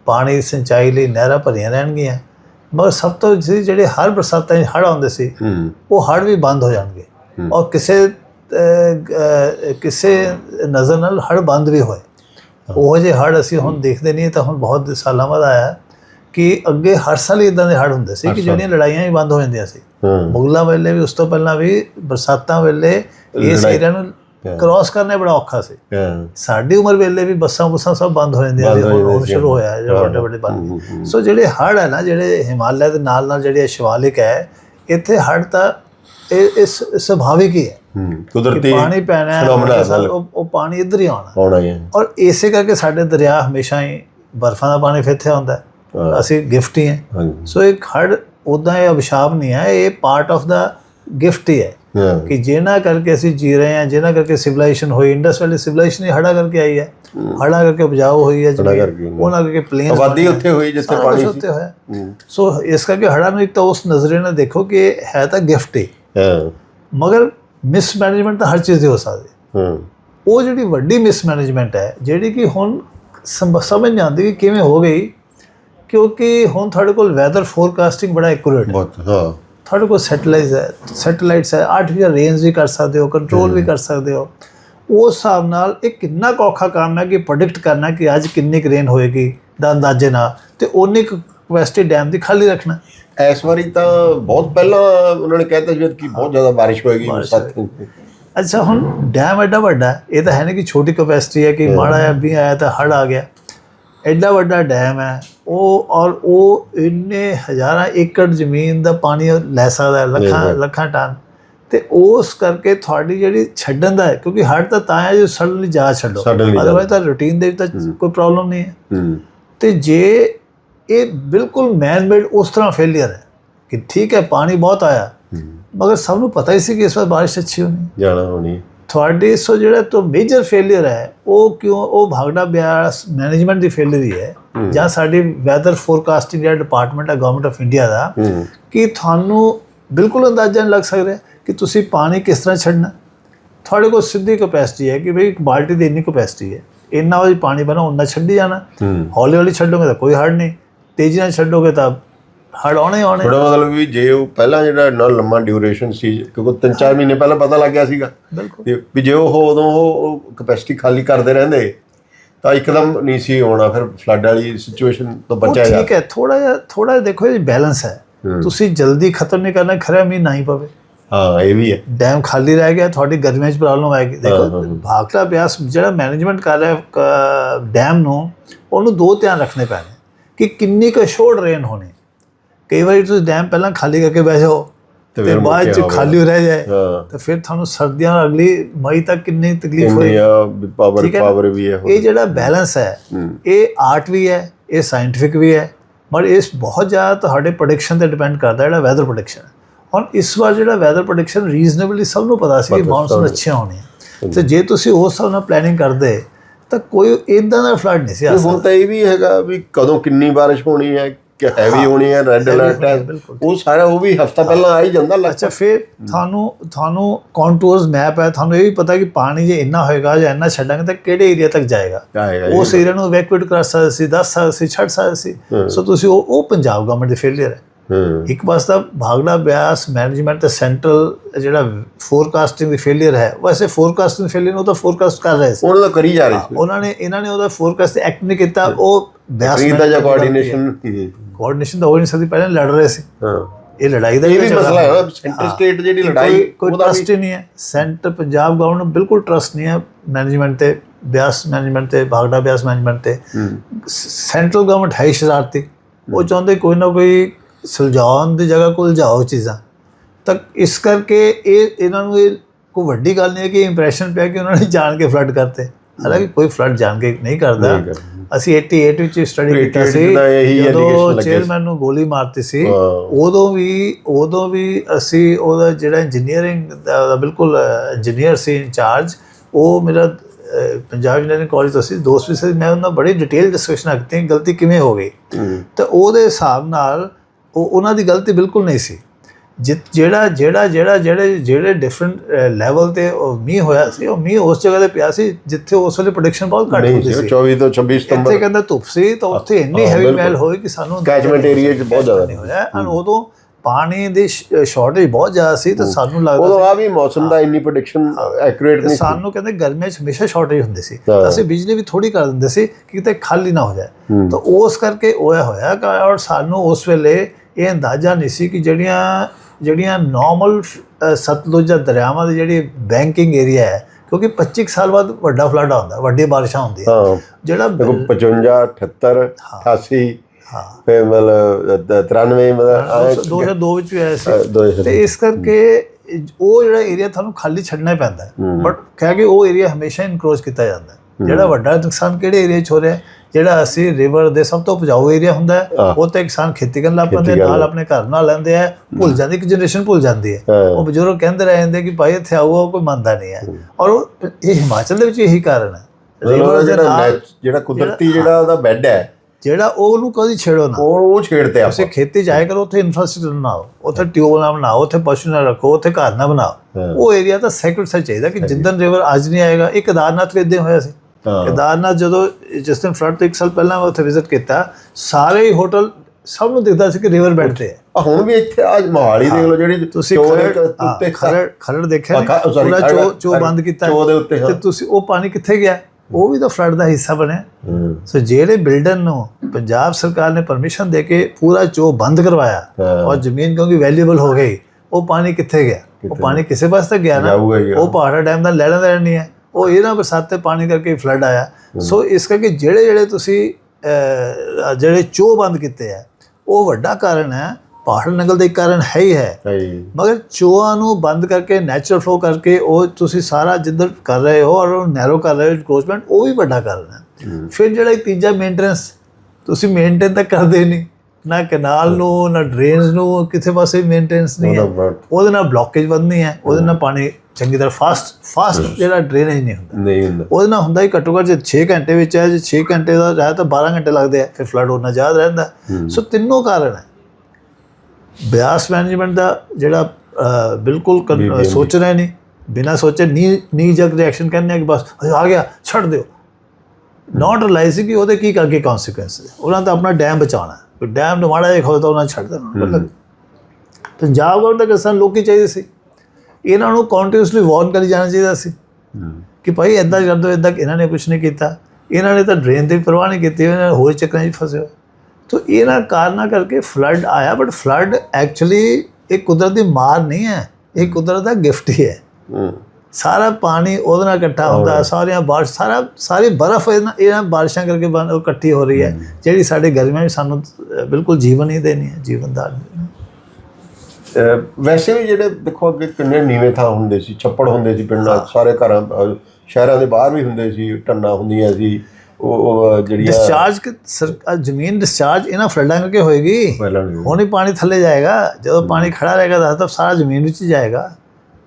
ਪਾਣੀ ਦੀ ਸਿੰਚਾਈ ਲਈ ਨਹਿਰਾਂ ਭਰੀਆਂ ਰਹਿਣਗੀਆਂ ਮਗਰ ਸਭ ਤੋਂ ਜਿਹੜੇ ਹਰ ਬਰਸਾਤਾਂ 'ਚ ਹੜ੍ਹ ਆਉਂਦੇ ਸੀ ਹੂੰ। ਉਹ ਹੜ੍ਹ ਵੀ ਬੰਦ ਹੋ ਜਾਣਗੇ ਹੂੰ। ਔਰ ਕਿਸੇ ਕਿਸੇ ਨਜ਼ਰ ਨਾਲ ਹੜ੍ਹ ਬੰਦ ਵੀ ਹੋਏ। ਉਹ ਜਿਹੇ ਹੜ੍ਹ ਅਸੀਂ ਹੁਣ ਦੇਖਦੇ ਨਹੀਂ ਤਾਂ ਹੁਣ ਬਹੁਤ ਸਾਲਾਂ ਬਾਅਦ ਆਇਆ ਕਿ ਅੱਗੇ ਹਰ ਸਾਲ ਇਦਾਂ ਦੇ ਹੜ੍ਹ ਹੁੰਦੇ ਸੀ ਕਿ ਜਿਹੜੀਆਂ ਲੜਾਈਆਂ ਹੀ ਬੰਦ ਹੋ ਜਾਂਦੀਆਂ ਸੀ। ਹਾਂ। ਮੁਗਲਾਂ ਵੇਲੇ ਵੀ ਉਸ ਤੋਂ ਪਹਿਲਾਂ ਵੀ ਬਰਸਾਤਾਂ ਵੇਲੇ ਲੜਾਈ- ਏਰੀਆ ਨੂੰ ਹਾਂ। ਕ੍ਰਾਸ ਕਰਨਾ ਬੜਾ ਔਖਾ ਸੀ। ਸਾਡੀ ਉਮਰ ਵੇਲੇ ਵੀ ਬੱਸਾਂ ਬੁੱਸਾਂ ਸਭ ਬੰਦ ਹੋ ਜਾਂਦੀਆਂ ਸੀ ਹੁਣ-। ਸ਼ੁਰੂ ਹੋਇਆ ਜਿਹੜਾ ਹਾਂ। ਵੱਡੇ ਵੱਡੇ ਬੰਦ। ਸੋ ਜਿਹੜੇ ਹੜ੍ਹ ਹੈ ਨਾ ਜਿਹੜੇ ਹਿਮਾਲਿਆ ਦੇ ਨਾਲ ਨਾਲ ਜਿਹੜੇ ਸ਼ਿਵਾਲਿਕ ਹੈ ਇੱਥੇ ਹੜ੍ਹ ਤਾਂ ਇਹ ਇਸ ਸੁਭਾਵਿਕ ਹੀ ਹੈ। ਕੁਦਰਤੀ ਪਾਣੀ ਪੈਣਾ ਉਹ- ਪਾਣੀ ਇੱਧਰ ਹੀ ਆਉਣਾ। ਆਉਣਾ ਹੀ ਹੈ। ਔਰ ਇਸੇ ਕਰਕੇ ਸਾਡੇ ਦਰਿਆ ਹਮੇਸ਼ਾ ਹੀ ਬਰਫਾਂ ਦਾ ਪਾਣੀ ਫਿਰ ਇੱਥੇ ਆਉਂਦਾ ਹੈ। ਹਾਂ। ਅਸੀਂ ਗਿਫਟ ਹੀ ਹੈ। ਸੋ ਇੱਕ ਹੜ ਉਦਾਂ ਇਹ ਅਭਿਸ਼ਾਪ ਨਹੀਂ ਹੈ ਇਹ ਪਾਰਟ ਆਫ ਦਾ ਗਿਫਟ ਹੈ ਹਾਂ। ਕਿ ਜਿਨ੍ਹਾਂ ਕਰਕੇ ਅਸੀਂ ਜੀ ਰਹੇ ਹਾਂ ਜਿਨ੍ਹਾਂ ਕਰਕੇ ਸਿਵਲਾਈਜੇਸ਼ਨ ਹੋਈ ਇੰਡਸ ਵੈਲੀ ਸਿਵਲਾਈਜੇਸ਼ਨ ਹੀ ਹੜਾ ਕਰਕੇ ਆਈ ਹੈ। ਹੜਾ ਕਰਕੇ ਉਪਜਾਊ ਹੋਈ ਹੈ ਹੈ। ਉਹਨਾਂ ਕਰਕੇ ਪਲੇਨ ਆਬਾਦੀ ਉੱਥੇ ਹੋਈ ਜਿੱਥੇ ਪਾਣੀ ਸੀ। ਉੱਤੇ ਹੋਇਆ। ਸੋ ਇਸ ਕਰਕੇ ਹੜਾ ਨੂੰ ਇੱਕ ਤਾਂ ਉਸ ਨਜ਼ਰੀਏ ਨਾਲ ਦੇਖੋ ਕਿ ਹੈ ਤਾਂ ਗਿਫਟ ਹੀ ਹਾਂ। ਮਗਰ ਮਿਸਮੈਨੇਜਮੈਂਟ ਤਾਂ ਹਰ ਚੀਜ਼ ਦੀ ਹੋ ਸਕਦੀ ਹੈ। ਉਹ ਜਿਹੜੀ ਵੱਡੀ ਮਿਸਮੈਨੇਜਮੈਂਟ ਹੈ ਜਿਹੜੀ ਕਿ ਹੁਣ ਸਮ- ਸਮਝ ਨਹੀਂ ਆਉਂਦੀ ਕਿ ਕਿਵੇਂ ਹੋ ਗਈ ਕਿਉਂਕਿ ਹੁਣ ਤੁਹਾਡੇ ਕੋਲ ਵੈਦਰ ਫੋਰਕਾਸਟਿੰਗ ਬੜਾ ਐਕੂਰੇਟ ਹੈ। ਬਹੁਤ ਹਾਂ। ਤੁਹਾਡੇ ਕੋਲ ਸੈਟਲਾਈਟਸ ਹੈ ਸੈਟਲਾਈਟਸ ਹੈ ਆਰਟੀਫੀਸ਼ੀਅਲ ਰੇਂਜ ਵੀ ਕਰ ਸਕਦੇ ਹੋ ਕੰਟਰੋਲ ਵੀ ਕਰ ਸਕਦੇ ਹੋ। ਉਸ ਹਿਸਾਬ ਨਾਲ ਇਹ ਕਿੰਨਾ ਔਖਾ ਕੰਮ ਹੈ ਕਿ ਪ੍ਰੈਡਿਕਟ ਕਰਨਾ ਕਿ ਅੱਜ ਕਿੰਨੀ ਰੇਨ ਹੋਏਗੀ ਦਾ ਅੰਦਾਜ਼ੇ ਨਾਲ ਤੇ ਕੁ ਕਪੈਸਿਟੀ ਡੈਮ ਦੀ ਖਾਲੀ ਰੱਖਣਾ। ਇਸ ਵਾਰੀ ਤਾਂ ਬਹੁਤ ਪਹਿਲਾਂ ਉਹਨਾਂ ਨੇ ਕਹਿਤਾ ਸੀ ਕਿ ਬਹੁਤ ਜ਼ਿਆਦਾ ਬਾਰਿਸ਼ ਹੋਏਗੀ ਸੱਤ ਅੱਛਾ ਹੁਣ ਡੈਮ ਐਡਾ ਵੱਡਾ ਇਹ ਤਾਂ ਹੈ ਨਹੀਂ ਕਿ ਛੋਟੀ ਕਪੈਸਿਟੀ ਹੈ ਕਿ ਮਾੜਾ ਜਿਹਾ ਵੀ ਆਇਆ ਤਾਂ ਹੜ ਆ ਗਿਆ। ਐਡਾ ਵੱਡਾ ਡੈਮ ਹੈ ਉਹ ਔਰ ਉਹ ਇੰਨੇ ਹਜ਼ਾਰਾਂ ਏਕੜ ਜ਼ਮੀਨ ਦਾ ਪਾਣੀ ਲੈ ਸਕਦਾ ਲੱਖਾਂ ਲੱਖਾਂ ਟਨ। ਤੇ ਉਸ ਕਰਕੇ ਤੁਹਾਡੀ ਜਿਹੜੀ ਛੱਡਣ ਦਾ ਕਿਉਂਕਿ ਹੜ ਤਾਂ ਤਾਂ ਹੈ ਜੋ ਸਡਨਲੀ ਜਾ ਛੱਡੋ। ਅਦਰਵਾਇਜ਼ ਤਾਂ ਰੂਟੀਨ ਦੇ ਵਿੱਚ ਤਾਂ ਕੋਈ ਪ੍ਰੋਬਲਮ ਨਹੀਂ ਹੈ। ਤੇ ਜੇ ਇਹ ਬਿਲਕੁਲ ਮੈਨ ਮੇਡ ਉਸ ਤਰ੍ਹਾਂ ਫੇਲਿਅਰ ਹੈ ਕਿ ਠੀਕ ਹੈ ਪਾਣੀ ਬਹੁਤ ਆਇਆ। ਮਗਰ ਸਭ ਨੂੰ ਪਤਾ ਹੀ ਸੀ ਕਿ ਇਸ ਵਾਰ ਬਾਰਿਸ਼ ਅੱਛੀ ਹੋਣੀ। ਜਾਣਾ ਹੋਣੀ। ਤੁਹਾਡੀ ਸੋ ਜਿਹੜਾ ਤੋਂ ਮੇਜਰ ਫੇਲਿਅਰ ਹੈ ਉਹ ਕਿਉਂ ਉਹ ਭਾਗੜਾ ਬਿਆਸ ਮੈਨੇਜਮੈਂਟ ਦੀ ਫੇਲਿਅਰ ਹੀ ਹੈ। ਜਾਂ ਸਾਡੀ ਵੈਦਰ ਫੋਰਕਾਸਟਿੰਗ ਜਿਹੜਾ ਡਿਪਾਰਟਮੈਂਟ ਹੈ ਗਵਰਨਮੈਂਟ ਆਫ ਇੰਡੀਆ ਦਾ ਕਿ ਤੁਹਾਨੂੰ ਬਿਲਕੁਲ ਅੰਦਾਜ਼ਾ ਨਹੀਂ ਲੱਗ ਸਕ ਰਿਹਾ ਕਿ ਤੁਸੀਂ ਪਾਣੀ ਕਿਸ ਤਰ੍ਹਾਂ ਛੱਡਣਾ। ਤੁਹਾਡੇ ਕੋਲ ਸਿੱਧੀ ਕਪੈਸਿਟੀ ਹੈ ਕਿ ਭਈ ਇੱਕ ਬਾਲਟੀ ਦੀ ਇੰਨੀ ਕਪੈਸਿਟੀ ਹੈ। ਇੰਨਾ ਵਜੇ ਪਾਣੀ ਬਣਾ ਉਹਨਾਂ ਛੱਡੀ ਜਾਣਾ। ਹੌਲੀ ਹੌਲੀ ਛੱਡੋਗੇ ਤਾਂ ਕੋਈ ਹੜ ਨਹੀਂ। ਤੇਜ਼ੀ ਨਾਲ ਛੱਡੋਗੇ ਤਾਂ ਹੜ ਆਉਣੇ ਆਉਣੇ ਥੋੜਾ ਮਤਲਬ ਵੀ ਜੇ ਉਹ ਪਹਿਲਾਂ ਜਿਹੜਾ ਇੰਨਾ ਲੰਮਾ ਡਿਊਰੇਸ਼ਨ ਸੀ ਕਿਉਂਕਿ ਤਿੰਨ ਚਾਰ ਮਹੀਨੇ ਪਹਿਲਾਂ ਪਤਾ ਲੱਗ ਗਿਆ ਸੀਗਾ। ਬਿਲਕੁਲ। ਵੀ ਜੇ ਉਹ ਉਦੋਂ ਉਹ ਕਪੈਸਿਟੀ ਖਾਲੀ ਕਰਦੇ ਰਹਿੰਦੇ ਤਾਂ ਇੱਕਦਮ ਨਹੀਂ ਸੀ ਹੋਣਾ ਫਿਰ ਫਲੱਡ ਵਾਲੀ ਸਿਚੁਏਸ਼ਨ ਤੋਂ ਬਚਿਆ ਜਾ ਠੀਕ ਹੈ ਥੋੜਾ ਜਿਹਾ ਥੋੜਾ ਜਿਹਾ ਦੇਖੋ ਇਹ ਬੈਲੈਂਸ ਹੈ। ਤੁਸੀਂ ਜਲਦੀ ਖਤਮ ਨਹੀਂ ਕਰਨਾ ਖਰਾ ਮੀਂਹ ਨਹੀਂ ਪਵੇ। ਹਾਂ ਇਹ ਵੀ ਹੈ। ਡੈਮ ਖਾਲੀ ਰਹਿ ਗਿਆ ਤੁਹਾਡੀ ਗਰਮੀਆਂ 'ਚ ਪ੍ਰੋਬਲਮ ਆਏਗੀ ਦੇਖੋ ਭਾਖੜਾ ਬਿਆਸ ਜਿਹੜਾ ਮੈਨੇਜਮੈਂਟ ਕਰ ਰਿਹਾ ਡੈਮ ਨੂੰ ਉਹਨੂੰ ਦੋ ਧਿਆਨ ਰੱਖਣੇ ਪੈਣੇ। ਕਿ ਕਿੰਨੀ ਕੁ ਸ਼ੋਰਟ ਰੇਨ ਹੋਣੀ। ਕਈ ਵਾਰੀ ਤੁਸੀਂ ਡੈਮ ਪਹਿਲਾਂ ਖਾਲੀ ਕਰਕੇ ਬਹਿ ਜਾਓ ਤੇ ਬਾਅਦ 'ਚ। ਖਾਲੀ ਹੋ ਰਹਿ ਜਾਏ ਹਾਂ। ਤਾਂ ਫਿਰ ਤੁਹਾਨੂੰ ਸਰਦੀਆਂ ਅਗਲੀ ਮਈ ਤੱਕ ਕਿੰਨੀ ਤਕਲੀਫ ਇੰਡੀਆ ਪਾਵਰ ਹੈ? ਪਾਵਰ ਵੀ ਹੈ ਇਹ ਜਿਹੜਾ ਬੈਲੈਂਸ ਹੈ ਹੂੰ। ਇਹ ਆਰਟ ਵੀ ਹੈ ਇਹ ਸਾਇੰਟਿਫਿਕ ਵੀ ਹੈ ਪਰ ਇਸ ਬਹੁਤ ਜ਼ਿਆਦਾ ਤੁਹਾਡੇ ਪ੍ਰੈਡਿਕਸ਼ਨ ਤੇ ਡਿਪੈਂਡ ਕਰਦਾ ਜਿਹੜਾ ਵੈਦਰ ਪ੍ਰੈਡਿਕਸ਼ਨ ਹੁਣ ਇਸ ਵਾਰ ਜਿਹੜਾ ਵੈਦਰ ਪ੍ਰੈਡਿਕਸ਼ਨ ਰੀਜ਼ਨੇਬਲੀ ਸਭ ਨੂੰ ਪਤਾ ਸੀ ਕਿ ਮੌਨਸੂਨ ਅੱਛੇ ਹੋਣੇ ਤੇ ਜੇ ਤੁਸੀਂ ਉਸ ਹਿਸਾਬ ਨਾਲ ਪਲੈਨਿੰਗ ਕਰਦੇ ਤਾਂ ਕੋਈ ਇਦਾਂ ਦਾ ਫਲੱਡ ਨਹੀਂ ਸੀ ਹੁਣ ਤਾਂ ਇਹ ਵੀ ਹੈਗਾ ਵੀ ਕਦੋਂ ਕਿੰਨੀ ਬਾਰਿਸ਼ ਹੋਣੀ ਹੈ ਕਿ ਹੈਵੀ ਹੋਣੀ ਹੈ ਰੈੱਡ ਅਲਰਟ ਹੈ। ਉਹ ਸਾਰਾ ਉਹ ਵੀ ਹਫਤਾ ਪਹਿਲਾਂ ਆ ਹੀ ਜਾਂਦਾ ਅੱਛਾ ਫਿਰ ਤੁਹਾਨੂੰ ਤੁਹਾਨੂੰ ਕੌਂਟੂਰਸ ਮੈਪ ਹੈ ਤੁਹਾਨੂੰ ਇਹ ਵੀ ਪਤਾ ਕਿ ਪਾਣੀ ਜੇ ਇੰਨਾ ਹੋਏਗਾ ਜਾਂ ਇੰਨਾ ਛੱਡਾਂਗੇ ਤਾਂ ਕਿਹੜੇ ਏਰੀਆ ਤੱਕ ਜਾਏਗਾ? ਉਸ ਏਰੀਆ ਨੂੰ ਇਵੈਕੂਏਟ ਕਰ ਸਕਦੇ ਸੀ ਦੱਸ ਸਕਦੇ ਸੀ ਛੱਡ ਸਕਦੇ ਸੀ। ਸੋ ਤੁਸੀਂ ਉਹ ਉਹ ਪੰਜਾਬ ਗਵਰਨਮੈਂਟ ਦੀ ਫੇਲਿਅਰ ਹੈ। ਇੱਕ ਪਾਸ ਤਾਂ ਭਾਗੜਾ ਬਿਆਸ ਮੈਨੇਜਮੈਂਟ ਤੇ ਸੈਂਟਰਲ ਜਿਹੜਾ ਫੋਰਕਾਸਟਿੰਗ ਦੀ ਫੇਲਿਅਰ ਹੈ ਵੈਸੇ ਫੋਰਕਾਸਟਿੰਗ ਫੇਲਿਅਰ ਨੂੰ ਤਾਂ ਫੋਰਕਾਸਟ ਕਰ ਰਹੇ ਸੀ। ਉਹਨਾਂ ਦਾ ਕਰੀ ਜਾ ਰਹੀ ਸੀ। ਉਹਨਾਂ ਨੇ ਇਹਨਾਂ ਨੇ ਉਹਦਾ ਫੋਰਕਾਸਟ ਐਕਟ ਨਹੀਂ ਕੀਤਾ ਉਹ ਬਿਆਸ ਦਾ ਜਾਂ ਕੋਆਰਡੀਨੇਸ਼ਨ ਕੋਆਰਡੀਨੇਸ਼ਨ ਤਾਂ ਹੋ ਨਹੀਂ ਸਕਦੀ ਪਹਿਲਾਂ ਲੜ ਰਹੇ ਸੀ। ਹਾਂ। ਇਹ ਲੜਾਈ ਦਾ ਇਹ ਵੀ ਮਸਲਾ ਹੈ। ਸੈਂਟਰ ਸਟੇਟ ਜਿਹੜੀ ਲੜਾਈ ਕੋਈ ਟਰਸਟ ਹੀ ਨਹੀਂ ਹੈ। ਸੈਂਟਰ ਪੰਜਾਬ ਗਵਰਨਮੈਂਟ ਨੂੰ ਬਿਲਕੁਲ ਟਰਸਟ ਨਹੀਂ ਹੈ ਮੈਨੇਜਮੈਂਟ ਤੇ ਬਿਆਸ ਮੈਨੇਜਮੈਂਟ ਤੇ ਭਾਗੜਾ ਬਿਆਸ ਮੈਨੇਜਮੈਂਟ ਤੇ। ਸੈਂਟਰਲ ਗਵਰਨਮੈਂਟ ਹੈ ਹੀ ਸ਼ਰਾਰਤੀ। ਉਹ ਚਾਹੁੰਦੇ ਕੋਈ ਨਾ ਕੋਈ ਸੁਲਝਾਉਣ ਦੀ ਜਗ੍ਹਾ ਕੋਲ ਜਾਓ ਚੀਜ਼ਾਂ। ਤਾਂ ਇਸ ਕਰਕੇ ਇਹ ਇਹਨਾਂ ਨੂੰ ਇਹ ਕੋਈ ਵੱਡੀ ਗੱਲ ਨਹੀਂ ਹੈ ਕਿ ਇੰਪ੍ਰੈਸ਼ਨ ਪਿਆ ਕਿ ਉਹਨਾਂ ਨੇ ਜਾਣ ਕੇ ਫਲੱਡ ਕਰਤੇ। ਹਾਲਾਂਕਿ ਕੋਈ ਫਲੱਡ ਜਾਣ ਕੇ ਨਹੀਂ ਕਰਦਾ। ਅਸੀਂ 88 ਵਿੱਚ ਸਟੱਡੀ ਕੀਤਾ 88 ਸੀ। ਜਦੋਂ। ਚੇਅਰਮੈਨ ਨੂੰ ਗੋਲੀ ਮਾਰਤੀ ਸੀ। ਉਦੋਂ ਵੀ ਉਦੋਂ ਵੀ ਅਸੀਂ ਉਹਦਾ ਜਿਹੜਾ ਇੰਜੀਨੀਅਰਿੰਗ ਦਾ ਬਿਲਕੁਲ ਇੰਜੀਨੀਅਰ ਸੀ ਇੰਚਾਰਜ ਉਹ ਮੇਰਾ ਪੰਜਾਬ ਇੰਜੀਨੀਅਰਿੰਗ ਕਾਲਜ ਤੋਂ ਸੀ ਦੋਸਤ ਵੀ ਸੀ। ਮੈਂ ਉਹਨਾਂ ਬੜੀ ਡਿਟੇਲ ਡਿਸਕਸ਼ਨ ਕੀਤੀ ਗਲਤੀ ਕਿਵੇਂ ਹੋ ਗਈ? ਤਾਂ ਉਹਦੇ ਹਿਸਾਬ ਨਾਲ ਉਹ ਉਹਨਾਂ ਦੀ ਗਲਤੀ ਬਿਲਕੁਲ ਨਹੀਂ ਸੀ। ਜਿਹੜਾ ਜਿਹੜਾ ਜਿਹੜਾ ਜਿਹੜੇ ਜਿਹੜੇ ਡਿਫਰੈਂਟ ਲੈਵਲ ਤੇ ਉਹ ਮੀਂਹ ਹੋਇਆ ਸੀ ਉਹ ਮੀਂਹ ਉਸ ਜਗ੍ਹਾ ਤੇ ਪਿਆ ਸੀ ਜਿੱਥੇ ਉਸ ਵੇਲੇ ਪ੍ਰੋਡਕਸ਼ਨ ਬਹੁਤ ਘੱਟ ਹੁੰਦੀ ਸੀ ਸੀ। 24 ਤੋਂ 26 ਇੱਥੇ ਸਤੰਬਰ ਕਹਿੰਦਾ ਧੁੱਪ ਸੀ ਤਾਂ ਉੱਥੇ ਇੰਨੀ ਹੈਵੀ। ਮੈਲ ਹੋਈ ਕਿ ਸਾਨੂੰ Catchment area 'ਚ ਬਹੁਤ ਜ਼ਿਆਦਾ ਨਹੀਂ ਹੋਇਆ। ਐਂਡ ਉਦੋਂ ਪਾਣੀ ਦੀ ਸ਼ਾਰਟੇਜ ਬਹੁਤ ਜ਼ਿਆਦਾ ਸੀ ਤਾਂ ਸਾਨੂੰ ਲੱਗਦਾ ਉਦੋਂ ਆ ਵੀ ਮੌਸਮ ਦਾ ਇੰਨੀ ਪ੍ਰੈਡਿਕਸ਼ਨ ਐਕੂਰੇਟ ਨਹੀਂ ਸਾਨੂੰ ਕਹਿੰਦੇ ਗਰਮੀਆਂ 'ਚ ਹਮੇਸ਼ਾ ਸ਼ਾਰਟੇਜ ਹੁੰਦੀ ਸੀ। ਅਸੀਂ ਬਿਜਲੀ ਵੀ ਥੋੜੀ ਕਰ ਦਿੰਦੇ ਸੀ ਕਿ ਕਿਤੇ ਖਾਲੀ ਨਾ ਹੋ ਜਾਏ। ਤਾਂ ਉਸ ਕਰਕੇ ਹੋਇਆ ਹੋਇਆ ਕਿ ਔਰ ਸਾਨੂੰ ਉਸ ਵੇਲੇ ਇਹ ਅੰਦਾਜ਼ਾ ਨਹੀਂ ਸੀ ਕਿ ਜਿਹੜੀਆਂ ਜਿਹੜੀਆਂ ਨਾਰਮਲ ਸਤਲੁਜ ਜਾਂ ਦਰਿਆਵਾਂ ਦੀ ਜਿਹੜੀ ਬੈਂਕਿੰਗ ਏਰੀਆ ਹੈ ਕਿਉਂਕਿ 25 ਕੁ ਸਾਲ ਬਾਅਦ ਵੱਡਾ ਫਲੱਡ ਆਉਂਦਾ ਵੱਡੀ ਬਾਰਿਸ਼ਾਂ ਹੁੰਦੀਆਂ। ਹਾਂ। ਜਿਹੜਾ ਦੇਖੋ 55 78 88 ਹਾਂ। ਫਿਰ ਮਤਲਬ 93 ਮਤਲਬ ਆਏ 2002 ਵਿੱਚ ਵੀ ਆਇਆ ਸੀ। ਤੇ ਇਸ ਕਰਕੇ ਉਹ ਜਿਹੜਾ ਏਰੀਆ ਤੁਹਾਨੂੰ ਖਾਲੀ ਛੱਡਣਾ ਪੈਂਦਾ। ਬਟ ਕਹਿ ਕੇ ਉਹ ਏਰੀਆ ਹਮੇਸ਼ਾ ਇਨਕਰੋਚ ਕੀਤਾ ਜਾਂਦਾ ਜਿਹੜਾ ਵੱਡਾ ਨੁਕਸਾਨ ਕਿਹੜੇ ਏਰੀਆ 'ਚ ਹੋ ਰਿਹਾ? ਜਿਹੜਾ ਅਸੀਂ ਰਿਵਰ ਦੇ ਸਭ ਤੋਂ ਉਪਜਾਊ ਏਰੀਆ ਹੁੰਦਾ ਹੈ ਹਾਂ। ਉਹ ਤੇ ਕਿਸਾਨ ਖੇਤੀ ਕਰਨ ਲੱਗ ਪੈਂਦੇ ਨਾਲ ਆਪਣੇ ਘਰ ਨਾਲ ਲੈਂਦੇ ਆ ਭੁੱਲ ਜਾਂਦੀ ਇੱਕ ਜਨਰੇਸ਼ਨ ਭੁੱਲ ਜਾਂਦੀ ਹੈ। ਹਾਂ। ਉਹ ਬਜ਼ੁਰਗ ਕਹਿੰਦੇ ਰਹਿ ਜਾਂਦੇ ਕਿ ਭਾਈ ਇੱਥੇ ਆਓ ਕੋਈ ਮੰਨਦਾ ਨਹੀਂ ਹੈ। ਔਰ ਇਹ ਹਿਮਾਚਲ ਦੇ ਵਿੱਚ ਇਹੀ ਕਾਰਨ ਹੈ। ਰਿਵਰ ਜਿਹੜਾ ਜਿਹੜਾ ਕੁਦਰਤੀ ਜਿਹੜਾ ਉਹਦਾ ਬੈੱਡ ਹੈ। ਜਿਹੜਾ ਉਹਨੂੰ ਕਦੀ ਛੇੜੋ ਨਾ। ਉਹ ਉਹ ਛੇੜਤੇ ਆਪਾਂ। ਤੁਸੀਂ ਖੇਤੀ ਜਾਇਆ ਕਰੋ ਉੱਥੇ ਇਨਫਰਾਸਟ੍ਰਕਚਰ ਬਣਾਓ ਉੱਥੇ ਟਿਊਬ ਨਾ ਬਣਾਓ ਉੱਥੇ ਪਸ਼ੂ ਨਾ ਰੱਖੋ ਉੱਥੇ ਘਰ ਨਾ ਬਣਾਓ। ਹਾਂ। ਉਹ ਏਰੀਆ ਤਾਂ ਸੈਕਰਡ ਸੱਚ ਚਾਹੀਦਾ ਕਿ ਜਿੱਦਨ ਰਿਵਰ ਅੱਜ ਨਹੀਂ ਆਏਗਾ ਇੱਕ ਕੇਦਾਰਨਾਥ ਵੀ ਏਦਾਂ ਹੋਇਆ ਸੀ। ਹਾਂ ਕੇਦਾਰਨਾਥ ਜਦੋਂ ਜਿਸ ਦਿਨ ਫਲੱਡ ਤੋਂ ਇੱਕ ਸਾਲ ਪਹਿਲਾਂ ਮੈਂ ਉੱਥੇ ਵਿਜ਼ਿਟ ਕੀਤਾ ਸਾਰੇ ਹੀ ਹੋਟਲ ਸਭ ਨੂੰ ਦਿਖਦਾ ਸੀ ਕਿ ਰਿਵਰ ਬੈਡ ਤੇ ਹੈ। ਆ ਹੁਣ ਵੀ ਇੱਥੇ ਅੱਜ ਮੋਹਾਲੀ ਦੇਖ ਲਓ ਜਿਹੜੀ ਤੁਸੀਂ ਉੱਤੇ ਖਰੜ ਖਰੜ ਦੇਖਿਆ ਪੂਰਾ ਚੋ ਚੋ ਬੰਦ ਕੀਤਾ। ਤੇ ਤੁਸੀਂ ਉਹ ਪਾਣੀ ਕਿੱਥੇ ਗਿਆ? ਉਹ ਵੀ ਤਾਂ ਫਲੱਡ ਦਾ ਹਿੱਸਾ ਬਣਿਆ। ਸੋ ਜਿਹੜੇ ਬਿਲਡਰ ਨੂੰ ਪੰਜਾਬ ਸਰਕਾਰ ਨੇ ਪਰਮਿਸ਼ਨ ਦੇ ਕੇ ਪੂਰਾ ਚੋ ਬੰਦ ਕਰਵਾਇਆ। ਔਰ ਜ਼ਮੀਨ ਕਿਉਂਕਿ ਵੈਲਿਊਬਲ ਹੋ ਗਈ ਉਹ ਪਾਣੀ ਕਿੱਥੇ ਗਿਆ? ਉਹ ਪਾਣੀ ਕਿਸੇ ਪਾਸੇ ਤੱਕ ਗਿਆ ਨਾ। ਉਹ ਪਹਾੜਾ ਡੈਮ ਦਾ ਲੈਣਾ ਦੇਣਾ ਨਹੀਂ ਹੈ। ਉਹ ਇਹਨਾਂ ਬਰਸਾਤ ਤੇ ਪਾਣੀ ਕਰਕੇ ਫਲੱਡ ਆਇਆ। ਸੋ ਇਸ ਕਰਕੇ ਜਿਹੜੇ ਜਿਹੜੇ ਤੁਸੀਂ ਜਿਹੜੇ ਚੋ ਬੰਦ ਕੀਤੇ ਆ ਉਹ ਵੱਡਾ ਕਾਰਨ ਹੈ ਪਹਾੜ ਨਗਲ ਦਾ ਕਾਰਨ ਹੈ ਹੀ ਹੈ। ਮਗਰ ਚੋਆਂ ਨੂੰ ਬੰਦ ਕਰਕੇ ਨੈਚੁਰਲ ਫਲੋ ਕਰਕੇ ਉਹ ਤੁਸੀਂ ਸਾਰਾ ਜਿੱਧਰ ਕਰ ਰਹੇ ਹੋ ਔਰ ਨੈਰੋ ਕਰ ਰਹੇ ਹੋ ਇਨਕਰੋਚਮੈਂਟ ਉਹ ਵੀ ਵੱਡਾ ਕਾਰਨ ਹੈ। ਫਿਰ ਜਿਹੜਾ ਤੀਜਾ ਮੇਨਟੇਨੈਂਸ ਤੁਸੀਂ ਮੇਨਟੇਨ ਤਾਂ ਕਰਦੇ ਨਹੀਂ। ਨਾ ਕਨਾਲ ਨੂੰ ਨਾ ਡਰੇਨਸ ਨੂੰ ਕਿਸੇ ਪਾਸੇ ਮੇਨਟੇਨੈਂਸ ਨਹੀਂ ਹੈ। ਉਹਦਾ ਉਹਦੇ ਨਾਲ ਬਲੌਕੇਜ ਵੱਧਣੀ ਹੈ ਉਹਦੇ ਨਾਲ ਪਾਣੀ ਚੰਗੀ ਤਰ੍ਹਾਂ ਫਾਸਟ ਫਾਸਟ ਜਿਹੜਾ ਡਰੇਨੇਜ ਨਹੀਂ ਹੁੰਦਾ। ਨਹੀਂ ਹੁੰਦਾ। ਉਹਦੇ ਨਾਲ ਹੁੰਦਾ ਹੀ ਘੱਟੋ ਘੱਟ ਜੇ 6 ਘੰਟੇ ਵਿੱਚ ਹੈ ਜੇ 6 ਘੰਟੇ ਦਾ ਰਹਿ ਤਾਂ 12 ਘੰਟੇ ਲੱਗਦੇ ਆ ਫਿਰ ਫਲੱਡ ਹੋਣਾ ਜ਼ਿਆਦਾ ਰਹਿੰਦਾ। ਸੋ ਤਿੰਨੋਂ ਕਾਰਨ ਹੈ। ਬਿਆਸ ਮੈਨੇਜਮੈਂਟ ਦਾ ਜਿਹੜਾ ਬਿਲਕੁਲ ਸੋਚ ਰਹੇ ਨਹੀਂ। ਬਿਨਾ ਸੋਚੇ ਨੀ ਨੀ ਜਗ ਰਿਐਕਸ਼ਨ ਕਰਨੇ ਕਿ ਬਸ ਆ ਗਿਆ ਛੱਡ ਦਿਓ। ਨਾਟ ਰਿਅਲਾਈਜ਼ਿੰਗ ਕਿ ਉਹਦੇ ਕੀ ਅੱਗੇ ਕਨਸੀਕੁਐਂਸ ਹੈ ਉਹਨਾਂ ਤਾਂ ਆਪਣਾ ਡੈਮ ਬਚਾਉਣਾ ਡੈਮ ਨੂੰ ਮਾੜਾ ਜਿਹਾ ਤਾਂ ਉਹਨਾਂ ਛੱਡ ਦੇਣਾ। ਮਤਲਬ ਪੰਜਾਬ ਗਵਰਨਮੈਂਟ ਦਾ ਕਿਸਾਨ ਲੋਕੀ ਚਾਹੀਦੇ ਸੀ। ਇਹਨਾਂ ਨੂੰ ਕੰਟੀਨਿਊਸਲੀ ਵਾਰਨ ਕਰੀ ਜਾਣਾ ਚਾਹੀਦਾ ਸੀ ਕਿ ਭਾਈ ਇਦਾਂ ਕਰ ਦੋ ਇਦਾਂ ਇਹਨਾਂ ਨੇ ਕੁਝ ਨਹੀਂ ਕੀਤਾ। ਇਹਨਾਂ ਨੇ ਤਾਂ ਡਰੇਨ ਦੀ ਪਰਵਾਹ ਨਹੀਂ ਕੀਤੀ ਇਹਨਾਂ ਨੇ ਹੋਰ ਚੱਕਰਾਂ 'ਚ ਫਸੇ ਹੋਏ ਤੋ ਇਹਨਾਂ ਕਾਰਨਾਂ ਕਰਕੇ ਫਲੱਡ ਆਇਆ ਬਟ ਫਲੱਡ ਐਕਚੁਅਲੀ ਇੱਕ ਕੁਦਰਤ ਦੀ ਮਾਰ ਨਹੀਂ ਹੈ ਇਹ ਕੁਦਰਤ ਦਾ ਗਿਫਟ ਹੀ ਹੈ। ਸਾਰਾ ਪਾਣੀ ਉਹਦੇ ਨਾਲ ਇਕੱਠਾ ਹੁੰਦਾ ਸਾਰੀਆਂ ਬਾਰਿਸ਼ ਸਾਰਾ ਸਾਰੀ ਬਰਫ਼ ਇਹਨਾਂ ਇਹਨਾਂ ਬਾਰਿਸ਼ਾਂ ਕਰਕੇ ਇਕੱਠੀ ਹੋ ਰਹੀ ਹੈ ਜਿਹੜੀ ਸਾਡੇ ਗਰਮੀਆਂ ਵਿੱਚ ਸਾਨੂੰ ਬਿਲਕੁਲ ਜੀਵਨ ਹੀ ਦੇਣੀ ਹੈ ਜੀਵਨ ਦਾ ਅਹ ਵੈਸੇ ਵੀ ਜਿਹੜੇ ਦੇਖੋ ਅੱਗੇ ਕਿੰਨੇ ਨੀਵੇਂ ਥਾਂ ਹੁੰਦੇ ਸੀ ਛੱਪੜ ਹੁੰਦੇ ਸੀ ਪਿੰਡਾਂ ਸਾਰੇ ਘਰਾਂ ਅਹ ਸ਼ਹਿਰਾਂ ਦੇ ਬਾਹਰ ਵੀ ਹੁੰਦੇ ਸੀ ਟੰਨਾ ਹੁੰਦੀਆਂ ਸੀ ਉਹ ਉਹ ਜਿਹੜੀਆਂ ਡਿਸਚਾਰਜ ਜ਼ਮੀਨ ਡਿਸਚਾਰਜ ਇਹਨਾਂ ਫਲੱਡਾਂ ਕਰਕੇ ਹੋਏਗੀ? ਪਹਿਲਾਂ ਹੁਣ ਹੀ ਪਾਣੀ ਥੱਲੇ ਜਾਏਗਾ ਜਦੋਂ ਪਾਣੀ ਖੜਾ ਰਹੇਗਾ ਤਾਂ ਤਾਂ ਸਾਰਾ ਜ਼ਮੀਨ ਵਿੱਚ ਹੀ ਜਾਏਗਾ।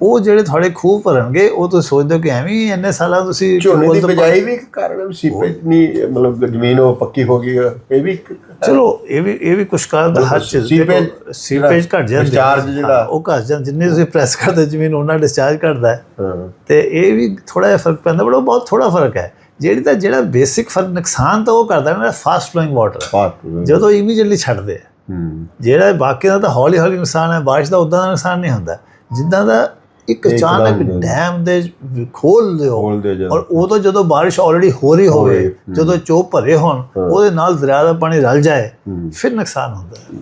ਉਹ ਜਿਹੜੇ ਤੁਹਾਡੇ ਖੂਹ ਭਰਨਗੇ ਉਹ ਤੁਸੀਂ ਸੋਚਦੇ ਹੋ ਕਿ ਐਵੇਂ ਹੀ ਇੰਨੇ ਸਾਲਾਂ ਤੁਸੀਂ ਝੋਨੇ ਦੀ ਬਿਜਾਈ ਵੀ ਕਾਰਨ ਸੀਪੇਜ ਨਹੀਂ ਮਤਲਬ ਜ਼ਮੀਨ ਉਹ ਪੱਕੀ ਹੋ ਗਈ। ਇਹ ਵੀ ਚਲੋ ਇਹ ਵੀ ਇਹ ਵੀ ਕੁਛ ਕਾਰਨ ਦਾ ਹਰ ਚੀਜ਼ ਸੀਪੇਜ ਸੀਪੇਜ ਘਟ ਜਾਂਦੀ discharge ਜਿਹੜਾ- ਉਹ ਘਟ ਜਾਂਦਾ ਜਿੰਨੇ ਤੁਸੀਂ ਪ੍ਰੈਸ ਕਰਦੇ ਜ਼ਮੀਨ ਉਹਨਾਂ ਡਿਸਚਾਰਜ ਘਟਦਾ ਤੇ ਇਹ ਵੀ ਥੋੜਾ ਜਿਹਾ ਫ਼ਰਕ ਪੈਂਦਾ ਬਟ ਉਹ ਬਹੁਤ ਥੋੜਾ ਫ਼ਰਕ ਹੈ। ਜਿਹੜੀ ਤਾਂ ਜਿਹੜਾ ਬੇਸਿਕ ਫ਼ਰਕ ਨੁਕਸਾਨ ਤਾਂ ਉਹ ਕਰਦਾ ਨਾ ਫਾਸਟ ਫਲੋਇੰਗ ਵਾਟਰ ਜਦੋਂ ਇਮੀਡੀਏਟਲੀ ਛੱਡਦੇ ਆ ਜਿਹੜਾ ਬਾਕੀ ਦਾ ਤਾਂ ਹੌਲੀ ਹੌਲੀ ਨੁਕਸਾਨ ਹੈ ਬਾਰਿਸ਼ ਦਾ ਉਦਾਂ ਦਾ ਨੁਕਸਾਨ ਨਹੀਂ ਹੁੰਦਾ। ਜਿੱਦਾਂ ਦਾ ਇੱਕ ਅਚਾਨਕ ਡੈਮ ਦੇ ਖੋਲ ਦਿਓ। ਔਰ ਉਦੋਂ ਜਦੋਂ ਬਾਰਿਸ਼ ਆਲਰੇਡੀ ਹੋ ਰਹੀ ਹੋਵੇ ਜਦੋਂ ਚੋਪ ਭਰੇ ਹੋਣ ਉਹਦੇ ਨਾਲ ਦਰਿਆ ਦਾ ਪਾਣੀ ਰਲ ਜਾਏ ਫਿਰ ਨੁਕਸਾਨ ਹੁੰਦਾ ਹੈ।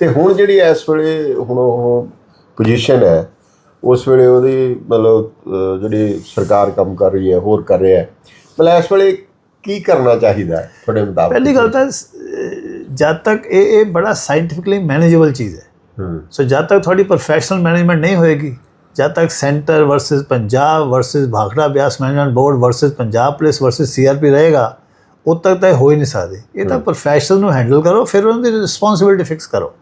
ਤੇ ਹੁਣ ਜਿਹੜੀ ਇਸ ਵੇਲੇ ਹੁਣ ਉਹ ਪੋਜੀਸ਼ਨ ਹੈ ਉਸ ਵੇਲੇ ਉਹਦੀ ਮਤਲਬ ਜਿਹੜੀ ਸਰਕਾਰ ਕੰਮ ਕਰ ਰਹੀ ਹੈ ਹੋਰ ਕਰ ਰਿਹਾ ਹੈ ਮਤਲਬ ਇਸ ਵੇਲੇ ਕੀ ਕਰਨਾ ਚਾਹੀਦਾ ਤੁਹਾਡੇ ਮੁਤਾਬਕ? ਪਹਿਲੀ ਗੱਲ ਤਾਂ ਜਦ ਤੱਕ ਇਹ ਇਹ ਬੜਾ ਸਾਇੰਟੀਫਿਕਲੀ ਮੈਨੇਜੇਬਲ ਚੀਜ਼ ਹੂੰ। ਸੋ ਜਦ ਤੱਕ ਤੁਹਾਡੀ ਪ੍ਰੋਫੈਸ਼ਨਲ ਮੈਨੇਜਮੈਂਟ ਨਹੀਂ ਹੋਏਗੀ ਜਦ ਤੱਕ centre versus Punjab versus Bhakra Beas management board versus Punjab police versus CRP ਰਹੇਗਾ ਉਦ ਤੱਕ ਤਾਂ ਹੋ ਹੀ ਨਹੀਂ ਸਕਦੀ। ਇਹ ਤਾਂ ਪ੍ਰੋਫੈਸ਼ਨਲ ਨੂੰ ਹੈਂਡਲ ਕਰੋ ਫਿਰ ਉਹਨਾਂ ਦੀ ਰਿਸਪੌਂਸਿਬਿਲਟੀ ਫਿਕਸ ਕਰੋ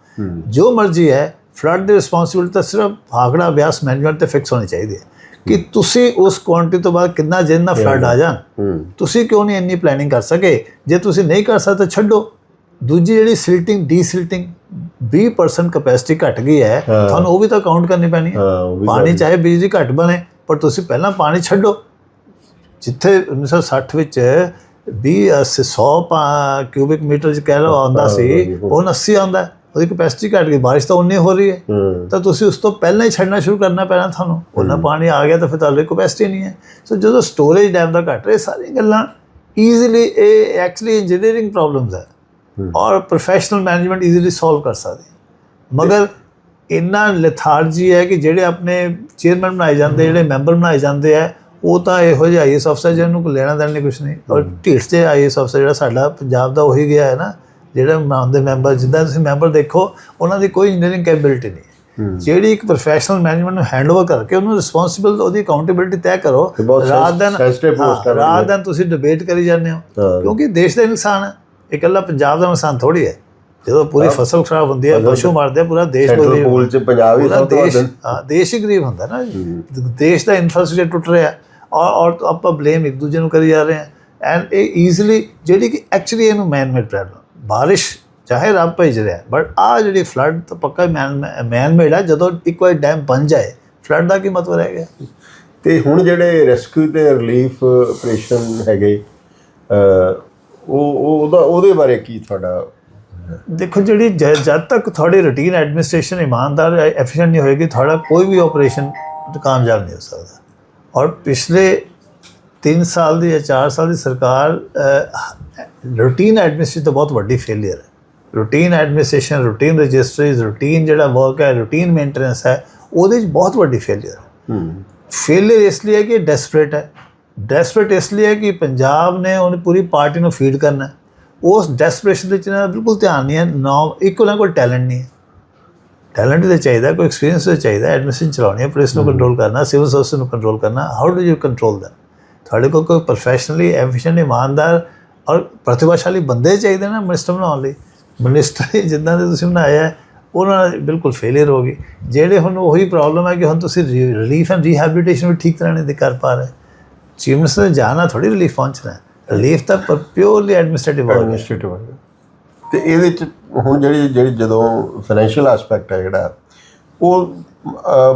ਜੋ ਮਰਜ਼ੀ ਹੈ ਫਲੱਡ ਦੀ ਰਿਸਪੌਂਸਿਬਿਲਟੀ ਤਾਂ ਸਿਰਫ ਭਾਖੜਾ ਬਿਆਸ ਮੈਨੇਜਮੈਂਟ ਤੇ ਫਿਕਸ ਹੋਣੀ ਚਾਹੀਦੀ ਹੈ। ਕਿ ਤੁਸੀਂ ਉਸ ਕੁਆਂਟੀਟੀ ਤੋਂ ਬਾਅਦ ਕਿੰਨਾ ਜਿੰਨਾ ਫਲੱਡ ਆ ਜਾਣ ਤੁਸੀਂ ਕਿਉਂ ਨਹੀਂ ਇੰਨੀ ਪਲੈਨਿੰਗ ਕਰ ਸਕੇ? ਜੇ ਤੁਸੀਂ ਨਹੀਂ ਕਰ ਸਕਦੇ ਤਾਂ ਛੱਡੋ। ਦੂਜੀ ਜਿਹੜੀ ਸਿਲਟਿੰਗ ਡੀਸਿਲਟਿੰਗ 20% ਕਪੈਸਿਟੀ ਘਟ ਗਈ ਹੈ ਤੁਹਾਨੂੰ ਉਹ ਵੀ ਤਾਂ ਕਾਊਂਟ ਕਰਨੀ ਪੈਣੀ ਹੈ। ਪਾਣੀ ਚਾਹੇ ਬਿਜਲੀ ਘੱਟ ਬਣੇ ਪਰ ਤੁਸੀਂ ਪਹਿਲਾਂ ਪਾਣੀ ਛੱਡੋ। ਜਿੱਥੇ 1960 ਵਿੱਚ 20 ਅੱਸੀ 100 ਕਿਊਬਿਕ ਮੀਟਰ ਚ ਕਹਿ ਲਓ ਆਉਂਦਾ ਸੀ ਉਹ 80 ਆਉਂਦਾ। ਉਹਦੀ ਕਪੈਸਿਟੀ ਘਟ ਗਈ ਬਾਰਿਸ਼ ਤਾਂ ਉਨੀ ਹੋ ਰਹੀ ਹੈ। ਤਾਂ ਤੁਸੀਂ ਉਸ ਤੋਂ ਪਹਿਲਾਂ ਹੀ ਛੱਡਣਾ ਸ਼ੁਰੂ ਕਰਨਾ ਪੈਣਾ ਤੁਹਾਨੂੰ। ਉਹਨਾਂ ਪਾਣੀ ਆ ਗਿਆ ਤਾਂ ਫਿਰ ਤੁਹਾਡੇ ਕਪੈਸਿਟੀ ਨਹੀਂ ਹੈ। ਸੋ ਜਦੋਂ ਸਟੋਰੇਜ ਡੈਮ ਦਾ ਘਟ ਰਿਹਾ ਸਾਰੀਆਂ ਗੱਲਾਂ ਈਜ਼ੀਲੀ ਇਹ ਐਕਚੁਅਲੀ ਇੰਜੀਨੀਅਰਿੰਗ ਪ੍ਰੋਬਲਮਸ ਹੈ। ਔਰ ਪ੍ਰੋਫੈਸ਼ਨਲ ਮੈਨੇਜਮੈਂਟ ਈਜ਼ੀਲੀ ਸੋਲਵ ਕਰ ਸਕਦੀ। ਮਗਰ ਇੰਨਾ ਲਥਾਰਜੀ ਹੈ ਕਿ ਜਿਹੜੇ ਆਪਣੇ ਚੇਅਰਮੈਨ ਬਣਾਏ ਜਾਂਦੇ ਜਿਹੜੇ ਮੈਂਬਰ ਬਣਾਏ ਜਾਂਦੇ ਆ ਉਹ ਤਾਂ ਇਹੋ ਜਿਹਾ ਆਈਐਸ ਅਫਸਰ ਜਿਹਨੂੰ ਕੋਈ ਲੈਣਾ ਦੇਣਾ ਨਹੀਂ ਕੁਛ ਨਹੀਂ। ਔਰ ਢੀਠ ਤੇ ਆਈਐਸ ਅਫਸਰ ਜਿਹੜਾ ਸਾਡਾ ਪੰਜਾਬ ਦਾ ਉਹੀ ਗਿਆ ਹੈ ਨਾ ਜਿਹੜਾ ਮਾਨਦੇ ਮੈਂਬਰ ਜਿੱਦਾਂ ਤੁਸੀਂ ਮੈਂਬਰ ਦੇਖੋ ਉਹਨਾਂ ਦੀ ਕੋਈ ਇੰਜੀਨੀਅਰਿੰਗ ਕੈਪੇਬਿਲਿਟੀ ਨਹੀਂ। ਜਿਹੜੀ ਇੱਕ ਪ੍ਰੋਫੈਸ਼ਨਲ ਮੈਨੇਜਮੈਂਟ ਨੂੰ ਹੈਂਡਓਵਰ ਕਰਕੇ ਉਹਨੂੰ ਰਿਸਪੌਂਸਿਬਲ ਉਹਦੀ ਅਕਾਊਂਟੇਬਿਲਟੀ ਤੈਅ ਕਰੋ ਰਾਤ ਦਿਨ ਰਾਤ ਦਿਨ ਤੁਸੀਂ ਡਿਬੇਟ ਕਰੀ ਜਾਂਦੇ ਹੋ। ਕਿਉਂਕਿ ਦੇਸ਼ ਦਾ ਨੁਕਸਾਨ ਹੈ। ਇਹ ਇਕੱਲਾ ਪੰਜਾਬ ਦਾ ਨੁਕਸਾਨ ਥੋੜੀ ਹੈ। ਜਦੋਂ ਪੂਰੀ ਫਸਲ ਖਰਾਬ ਹੁੰਦੀ ਹੈ ਪਸ਼ੂ ਮਰਦੇ ਆ, ਪੂਰਾ ਦੇਸ਼ ਗਰੀਬ ਪੂਲ ਚ ਪੰਜਾਬ ਹੀ ਸਭ ਤੋਂ ਦੇਸ਼ ਵੱਧ ਹਾਂ ਦੇਸ਼ ਹੀ ਗਰੀਬ ਹੁੰਦਾ ਨਾ। ਦੇਸ਼ ਦਾ ਇਨਫਰਾਸਟ੍ਰਕਚਰ ਟੁੱਟ ਰਿਹਾ। ਔਰ ਔਰ ਆਪਾਂ ਬਲੇਮ ਇੱਕ ਦੂਜੇ ਨੂੰ ਕਰੀ ਜਾ ਰਹੇ ਹਾਂ। ਐਂਡ ਇਹ ਈਜ਼ੀਲੀ ਜਿਹੜੀ ਕਿ ਐਕਚੁਅਲੀ ਇਹਨੂੰ ਮੈਨ ਮੇਡ ਪ੍ਰੋਬਲਮ ਬਾਰਿਸ਼ ਚਾਹੇ ਰੱਬ ਭੇਜ ਰਿਹਾ ਬਟ ਆ ਜਿਹੜੀ ਫਲੱਡ ਤਾਂ ਪੱਕਾ ਮੈਨ ਮੈਨ ਮੇਡ ਹੈ ਜਦੋਂ ਇੱਕ ਵਾਰ ਡੈਮ ਬਣ ਜਾਏ ਫਲੱਡ ਦਾ ਕੀ ਮਤਲਬ ਰਹਿ ਗਿਆ? ਤੇ ਹੁਣ ਜਿਹੜੇ ਰੈਸਕਿਊ ਤੇ ਰਿਲੀਫ ਆਪਰੇਸ਼ਨ ਹੈਗੇ ਉਹ ਉਹ- ਉਹਦਾ ਉਹਦੇ ਬਾਰੇ ਕੀ ਤੁਹਾਡਾ ਦੇਖੋ ਜਿਹੜੀ ਜਦ ਤੱਕ ਤੁਹਾਡੀ ਰੂਟੀਨ ਐਡਮਿਨਿਸਟ੍ਰੇਸ਼ਨ ਇਮਾਨਦਾਰ ਐਫੀਸ਼ੀਐਂਟ ਨਹੀਂ ਹੋਏਗੀ ਤੁਹਾਡਾ ਕੋਈ ਵੀ ਆਪਰੇਸ਼ਨ ਕਾਮਯਾਬ ਨਹੀਂ ਹੋ ਸਕਦਾ। ਔਰ ਪਿਛਲੇ 3 ਸਾਲ ਦੀ ਜਾਂ 4 ਸਾਲ ਦੀ ਸਰਕਾਰ ਰੂਟੀਨ ਐਡਮਿਨਿਸਟ੍ਰੇਸ਼ਨ ਤਾਂ ਬਹੁਤ ਵੱਡੀ ਫੇਲਿਅਰ ਹੈ। Routine administration routine registries routine ਜਿਹੜਾ ਵਰਕ ਹੈ ਰੂਟੀਨ ਮੇਨਟੇਨੈਂਸ ਹੈ ਉਹਦੇ 'ਚ ਬਹੁਤ ਵੱਡੀ ਫੇਲਿਅਰ ਹੈ। ਹੂੰ। ਫੇਲਿਅਰ ਇਸ ਲਈ ਹੈ ਕਿ ਡੈਸਪਰੇਟ ਹੈ। ਡੈਸਪਰੇਟ ਇਸ ਲਈ ਹੈ ਕਿ ਪੰਜਾਬ ਨੇ ਉਹਨੇ ਪੂਰੀ ਪਾਰਟੀ ਨੂੰ ਫੀਡ ਕਰਨਾ। ਉਸ ਡੈਸਪਰੇਸ਼ਨ ਦੇ ਵਿੱਚ ਦਾ ਬਿਲਕੁਲ ਧਿਆਨ ਨਹੀਂ ਹੈ। ਨਾ ਇੱਕ ਉਹਨਾਂ ਕੋਲ ਟੈਲੈਂਟ ਨਹੀਂ ਹੈ। ਟੈਲੈਂਟ ਤੇ ਚਾਹੀਦਾ ਕੋਈ ਐਕਸਪੀਰੀਅੰਸ ਤੇ ਚਾਹੀਦਾ ਐਡਮਿਸ਼ਨ ਚਲਾਉਣੀ ਹੈ ਪੁਲਿਸ ਨੂੰ ਕੰਟਰੋਲ ਕਰਨਾ ਸਿਵਲ ਸਰਵਿਸ ਨੂੰ ਕੰਟਰੋਲ ਕਰਨਾ। How do you control them ਤੁਹਾਡੇ ਕੋਲ ਕੋਈ ਪ੍ਰੋਫੈਸ਼ਨਲੀ ਐਫੀਸ਼ੀਐਂਟ ਇਮਾਨਦਾਰ ਔਰ ਪ੍ਰਤਿਭਾਸ਼ਾਲੀ ਬੰਦੇ ਚਾਹੀਦੇ ਨਾ ਮਿਨਿਸਟਰ ਬਣਾਉਣ ਲਈ। ਮਿਨਿਸਟਰ ਜਿੱਦਾਂ ਦੇ ਤੁਸੀਂ ਬਣਾਇਆ ਹੈ, ਉਹਨਾਂ ਦਾ ਬਿਲਕੁਲ ਫੇਲਿਅਰ ਹੋ ਗਈ। ਜਿਹੜੇ ਹੁਣ ਉਹੀ ਪ੍ਰੋਬਲਮ ਹੈ ਕਿ ਹੁਣ ਤੁਸੀਂ ਰਿਲੀਫ ਐਂਡ ਰੀਹੈਬਿਲਿਟੇਸ਼ਨ ਵੀ ਠੀਕ ਤਰ੍ਹਾਂ ਨਹੀਂ ਕਰ ਪਾ ਰਹੇ। ਚੀਫ ਮਿਨਿਸਟਰ ਨੇ ਜਾਣਾ ਥੋੜੀ ਰਿਲੀਫ ਪਹੁੰਚਣਾ ਹੈ ਰਿਲੀਫ ਤਾਂ ਪਿਓਰਲੀ ਐਡਮਿਨਿਸਟ੍ਰੇਟਿਵ ਹੋ ਗਿਆ। ਐਡਮਿਨਿਸਟ੍ਰੇਟਿਵ ਤੇ ਇਹਦੇ ਚ ਹੁਣ ਜਿਹੜੀ ਜਿਹੜੀ ਜਦੋਂ ਫਾਈਨੈਂਸ਼ੀਅਲ ਐਸਪੈਕਟ ਹੈ ਜਿਹੜਾ ਉਹ